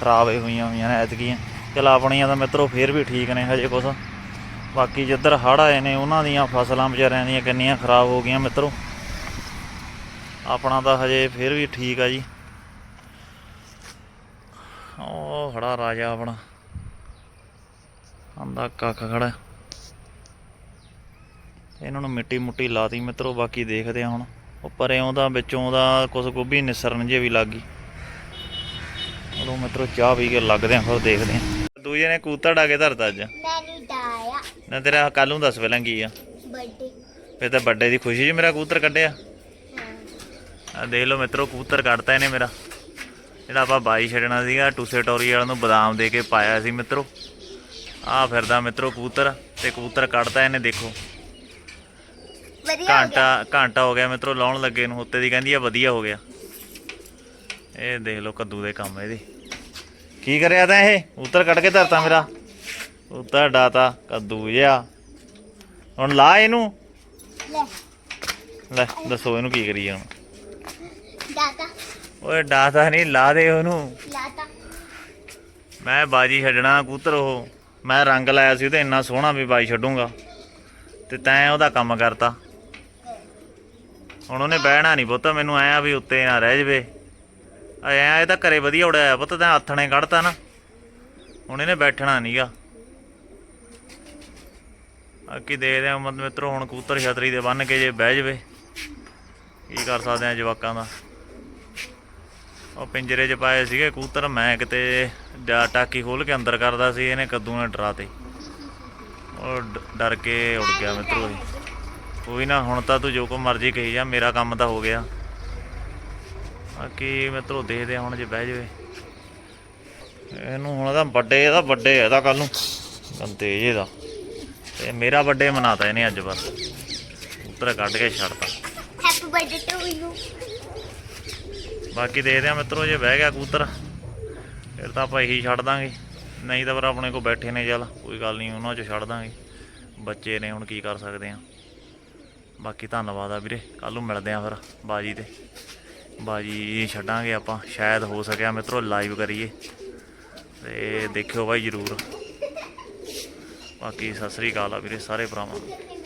ਖਰਾਬ ਹੀ ਹੋਈਆਂ ਹੋਈਆਂ ਨੇ ਐਤਕੀਆਂ। ਚਲ ਆਪਣੀਆਂ ਤਾਂ ਮਿੱਤਰੋ ਫੇਰ ਵੀ ਠੀਕ ਨੇ ਹਜੇ ਕੁਛ। ਬਾਕੀ ਜਿੱਧਰ ਹੜ੍ਹ ਆਏ ਨੇ, ਉਹਨਾਂ ਦੀਆਂ ਫਸਲਾਂ ਵਿਚਾਰਿਆਂ ਦੀਆਂ ਕਿੰਨੀਆਂ ਖਰਾਬ ਹੋ ਗਈਆਂ ਮਿੱਤਰੋ। ਆਪਣਾ ਤਾਂ ਹਜੇ ਫੇਰ ਵੀ ਠੀਕ ਆ ਜੀ। ਉਹ ਖੜਾ ਰਾਜਾ ਆਪਣਾ। ਆਂਦਾ ਕੱਖ ਖੜਾ। ਇਹਨਾਂ ਨੂੰ ਮਿੱਟੀ ਮੁੱਟੀ ਲਾਤੀ ਮਿੱਤਰੋ ਬਾਕੀ ਦੇਖਦੇ ਆ ਹੁਣ। ਉੱਪਰ ਉਹਦਾ ਵਿੱਚੋਂ ਉਹਦਾ ਕੁਝ ਗੋਭੀ ਨਿਸਰਨ ਜੇ ਵੀ ਲੱਗ ਗਈ। ਮਿੱਤਰੋ ਚਾਹ ਪੀ ਕੇ ਲੱਗਦੇ ਆ ਫਿਰ ਦੇਖਦੇ ਆ ਦੂਜੇ ਨੇ ਕੂਤਾ ਡਾ ਕੇ ਧਰਤਾ ਅੱਜ। ਮੈਨੂੰ ਡਾਇਆ। ਨਾ ਤੇਰਾ ਕੱਲ ਨੂੰ ਦੱਸ ਪਹਿਲਾਂ ਕੀ ਆ? ਬਰਥਡੇ। ਫੇਰ ਤਾਂ ਵੱਡੇ ਦੀ ਖੁਸ਼ੀ 'ਚ ਮੇਰਾ ਕਬੂਤਰ ਕੱਢਿਆ। ਆ ਦੇਖ ਲਓ ਮਿੱਤਰੋ ਕਬੂਤਰ ਕੱਢਤਾ ਇਹਨੇ ਮੇਰਾ। ਜਿਹੜਾ ਆਪਾਂ ਬਾਈ ਛੱਡਣਾ ਸੀਗਾ ਟੂਸੇ ਟੋਰੀ ਵਾਲਾ ਨੂੰ ਬਦਾਮ ਦੇ ਕੇ ਪਾਇਆ ਸੀ ਮਿੱਤਰੋ। ਆ ਫਿਰਦਾ ਮਿੱਤਰੋ ਕਬੂਤਰ ਤੇ ਕਬੂਤਰ ਕੱਢਤਾ ਇਹਨੇ ਦੇਖੋ। ਵਧੀਆ ਹੋ ਗਿਆ। ਘੰਟਾ ਘੰਟਾ ਹੋ ਗਿਆ ਮਿੱਤਰੋ ਲਾਉਣ ਲੱਗੇ ਨੂੰ ਉੱਤੇ ਦੀ ਕਹਿੰਦੀ ਆ ਵਧੀਆ ਹੋ ਗਿਆ। ਇਹ ਦੇਖ ਲਓ ਕੱਦੂ ਦੇ ਕੰਮ ਇਹਦੇ। ਕੀ ਕਰਿਆ ਤਾਂ ਇਹ? ਉੱਤਰ ਕੱਢ ਕੇ ਧਰਤਾ ਮੇਰਾ। ਉੱਤਰ ਡਾਤਾ ਕੱਦੂ ਜਿਹਾ। ਹੁਣ ਲਾ ਇਹਨੂੰ। ਲੈ। ਲੈ ਦੱਸੋ ਇਹਨੂੰ ਕੀ ਕਰੀਏ ਹੁਣ। ਦਾਤਾ ਓਏ ਡਾਤਾ ਨਹੀਂ ਲਾ ਦੇ ਉਹਨੂੰ। ਲਾਤਾ। ਮੈਂ ਬਾਜੀ ਛੱਡਣਾ ਕਬੂਤਰ ਉਹ। ਮੈਂ ਰੰਗ ਲਾਇਆ ਸੀ ਉਹਦੇ ਇੰਨਾ ਸੋਹਣਾ ਵੀ ਬਾਜੀ ਛੱਡੂੰਗਾ। ਤੇ ਤੈਂ ਉਹਦਾ ਕੰਮ ਕਰਤਾ। ਹੁਣ ਉਹਨੇ ਬਹਿਣਾ ਨਹੀਂ ਪੁੱਤ, ਮੈਨੂੰ ਐ ਵੀ ਉੱਤੇ ਨਾ ਰਹਿ ਜਵੇ। ਐ ਇਹ ਤਾਂ ਘਰੇ ਵਧੀਆ ਉੜਿਆ ਪੁੱਤ, ਤਾਂ ਹੱਥਣੇ ਕੱਢਤਾ ਨਾ। ਹੁਣ ਇਹਨੇ ਬੈਠਣਾ ਨਹੀਂਗਾ ਬਾਕੀ ਦੇਖਦੇ ਆ ਮਤ ਮਿੱਤਰੋ, ਹੁਣ ਕੂਤਰ ਛਤਰੀ ਦੇ ਬੰਨ ਕੇ ਜੇ ਬਹਿ ਜਵੇ। ਕੀ ਕਰ ਸਕਦੇ ਆ ਜਵਾਕਾਂ ਦਾ। ਉਹ ਪਿੰਜਰੇ 'ਚ ਪਾਏ ਸੀਗੇ ਕੂਤਰ ਮੈਂ ਕਿਤੇ ਡਾ- ਟਾਕੀ ਖੋਲ ਕੇ ਅੰਦਰ ਕਰਦਾ ਸੀ, ਇਹਨੇ ਕੱਦੂ ਨੇ ਡਰਾਤੇ ਉਹ ਡਰ ਕੇ ਉੜ ਗਿਆ ਮਿੱਤਰੋ ਇਹ। ਕੋਈ ਨਾ ਹੁਣ ਤਾਂ ਤੂੰ ਜੋ ਕੋ ਮਰਜ਼ੀ ਕਹੀ ਜਾ ਮੇਰਾ ਕੰਮ ਤਾਂ ਹੋ ਗਿਆ। ਬਾਕੀ ਮਿੱਤਰੋ ਦੇਖਦੇ ਆ ਹੁਣ ਜੇ ਬਹਿ ਜਵੇ। ਇਹਨੂੰ ਹੁਣ ਤਾਂ ਵੱਡੇ ਇਹਦਾ ਵੱਡੇ ਇਹਦਾ ਕੱਲ ਨੂੰ। ਗੰਦੇ ਇਹਦਾ। ਤੇ ਮੇਰਾ ਵੱਡੇ ਮਨਾਤਾ ਇਹਨੇ ਅੱਜ ਬਸ। ਉੱਤਰ ਕੱਢ ਕੇ ਛੱਡਤਾ। ਹੈਪੀ ਬਰਥਡੇ ਟੂ ਯੂ ਬਾਕੀ ਦੇਖਦੇ ਆ ਮਿੱਤਰੋ ਜੇ ਬਹਿ ਗਿਆ ਕਬੂਤਰ ਫਿਰ ਤਾਂ ਆਪਾਂ ਇਹੀ ਛੱਡ ਦਾਂਗੇ। ਨਹੀਂ ਤਾਂ ਫਿਰ ਆਪਣੇ ਕੋਲ ਬੈਠੇ ਨੇ ਚੱਲ ਕੋਈ ਗੱਲ ਨਹੀਂ ਉਹਨਾਂ 'ਚ ਛੱਡ ਦਾਂਗੇ। ਬੱਚੇ ਨੇ ਹੁਣ ਕੀ ਕਰ ਸਕਦੇ ਆ। ਬਾਕੀ ਧੰਨਵਾਦ ਆ ਵੀਰੇ। ਕੱਲ ਨੂੰ ਮਿਲਦੇ ਆ ਫਿਰ ਬਾਜੀ ਤੇ। ਬਾਜੀ ਛੱਡਾਂਗੇ ਆਪਾਂ, ਸ਼ਾਇਦ ਹੋ ਸਕਿਆ ਮਿੱਤਰੋ ਲਾਈਵ ਕਰੀਏ। ਤੇ ਦੇਖਿਓ ਬਾਈ ਜਰੂਰ। ਬਾਕੀ ਸਤਿ ਸ੍ਰੀ ਅਕਾਲ ਆ ਵੀਰੇ ਸਾਰੇ ਭਰਾਵਾਂ ਨੂੰ।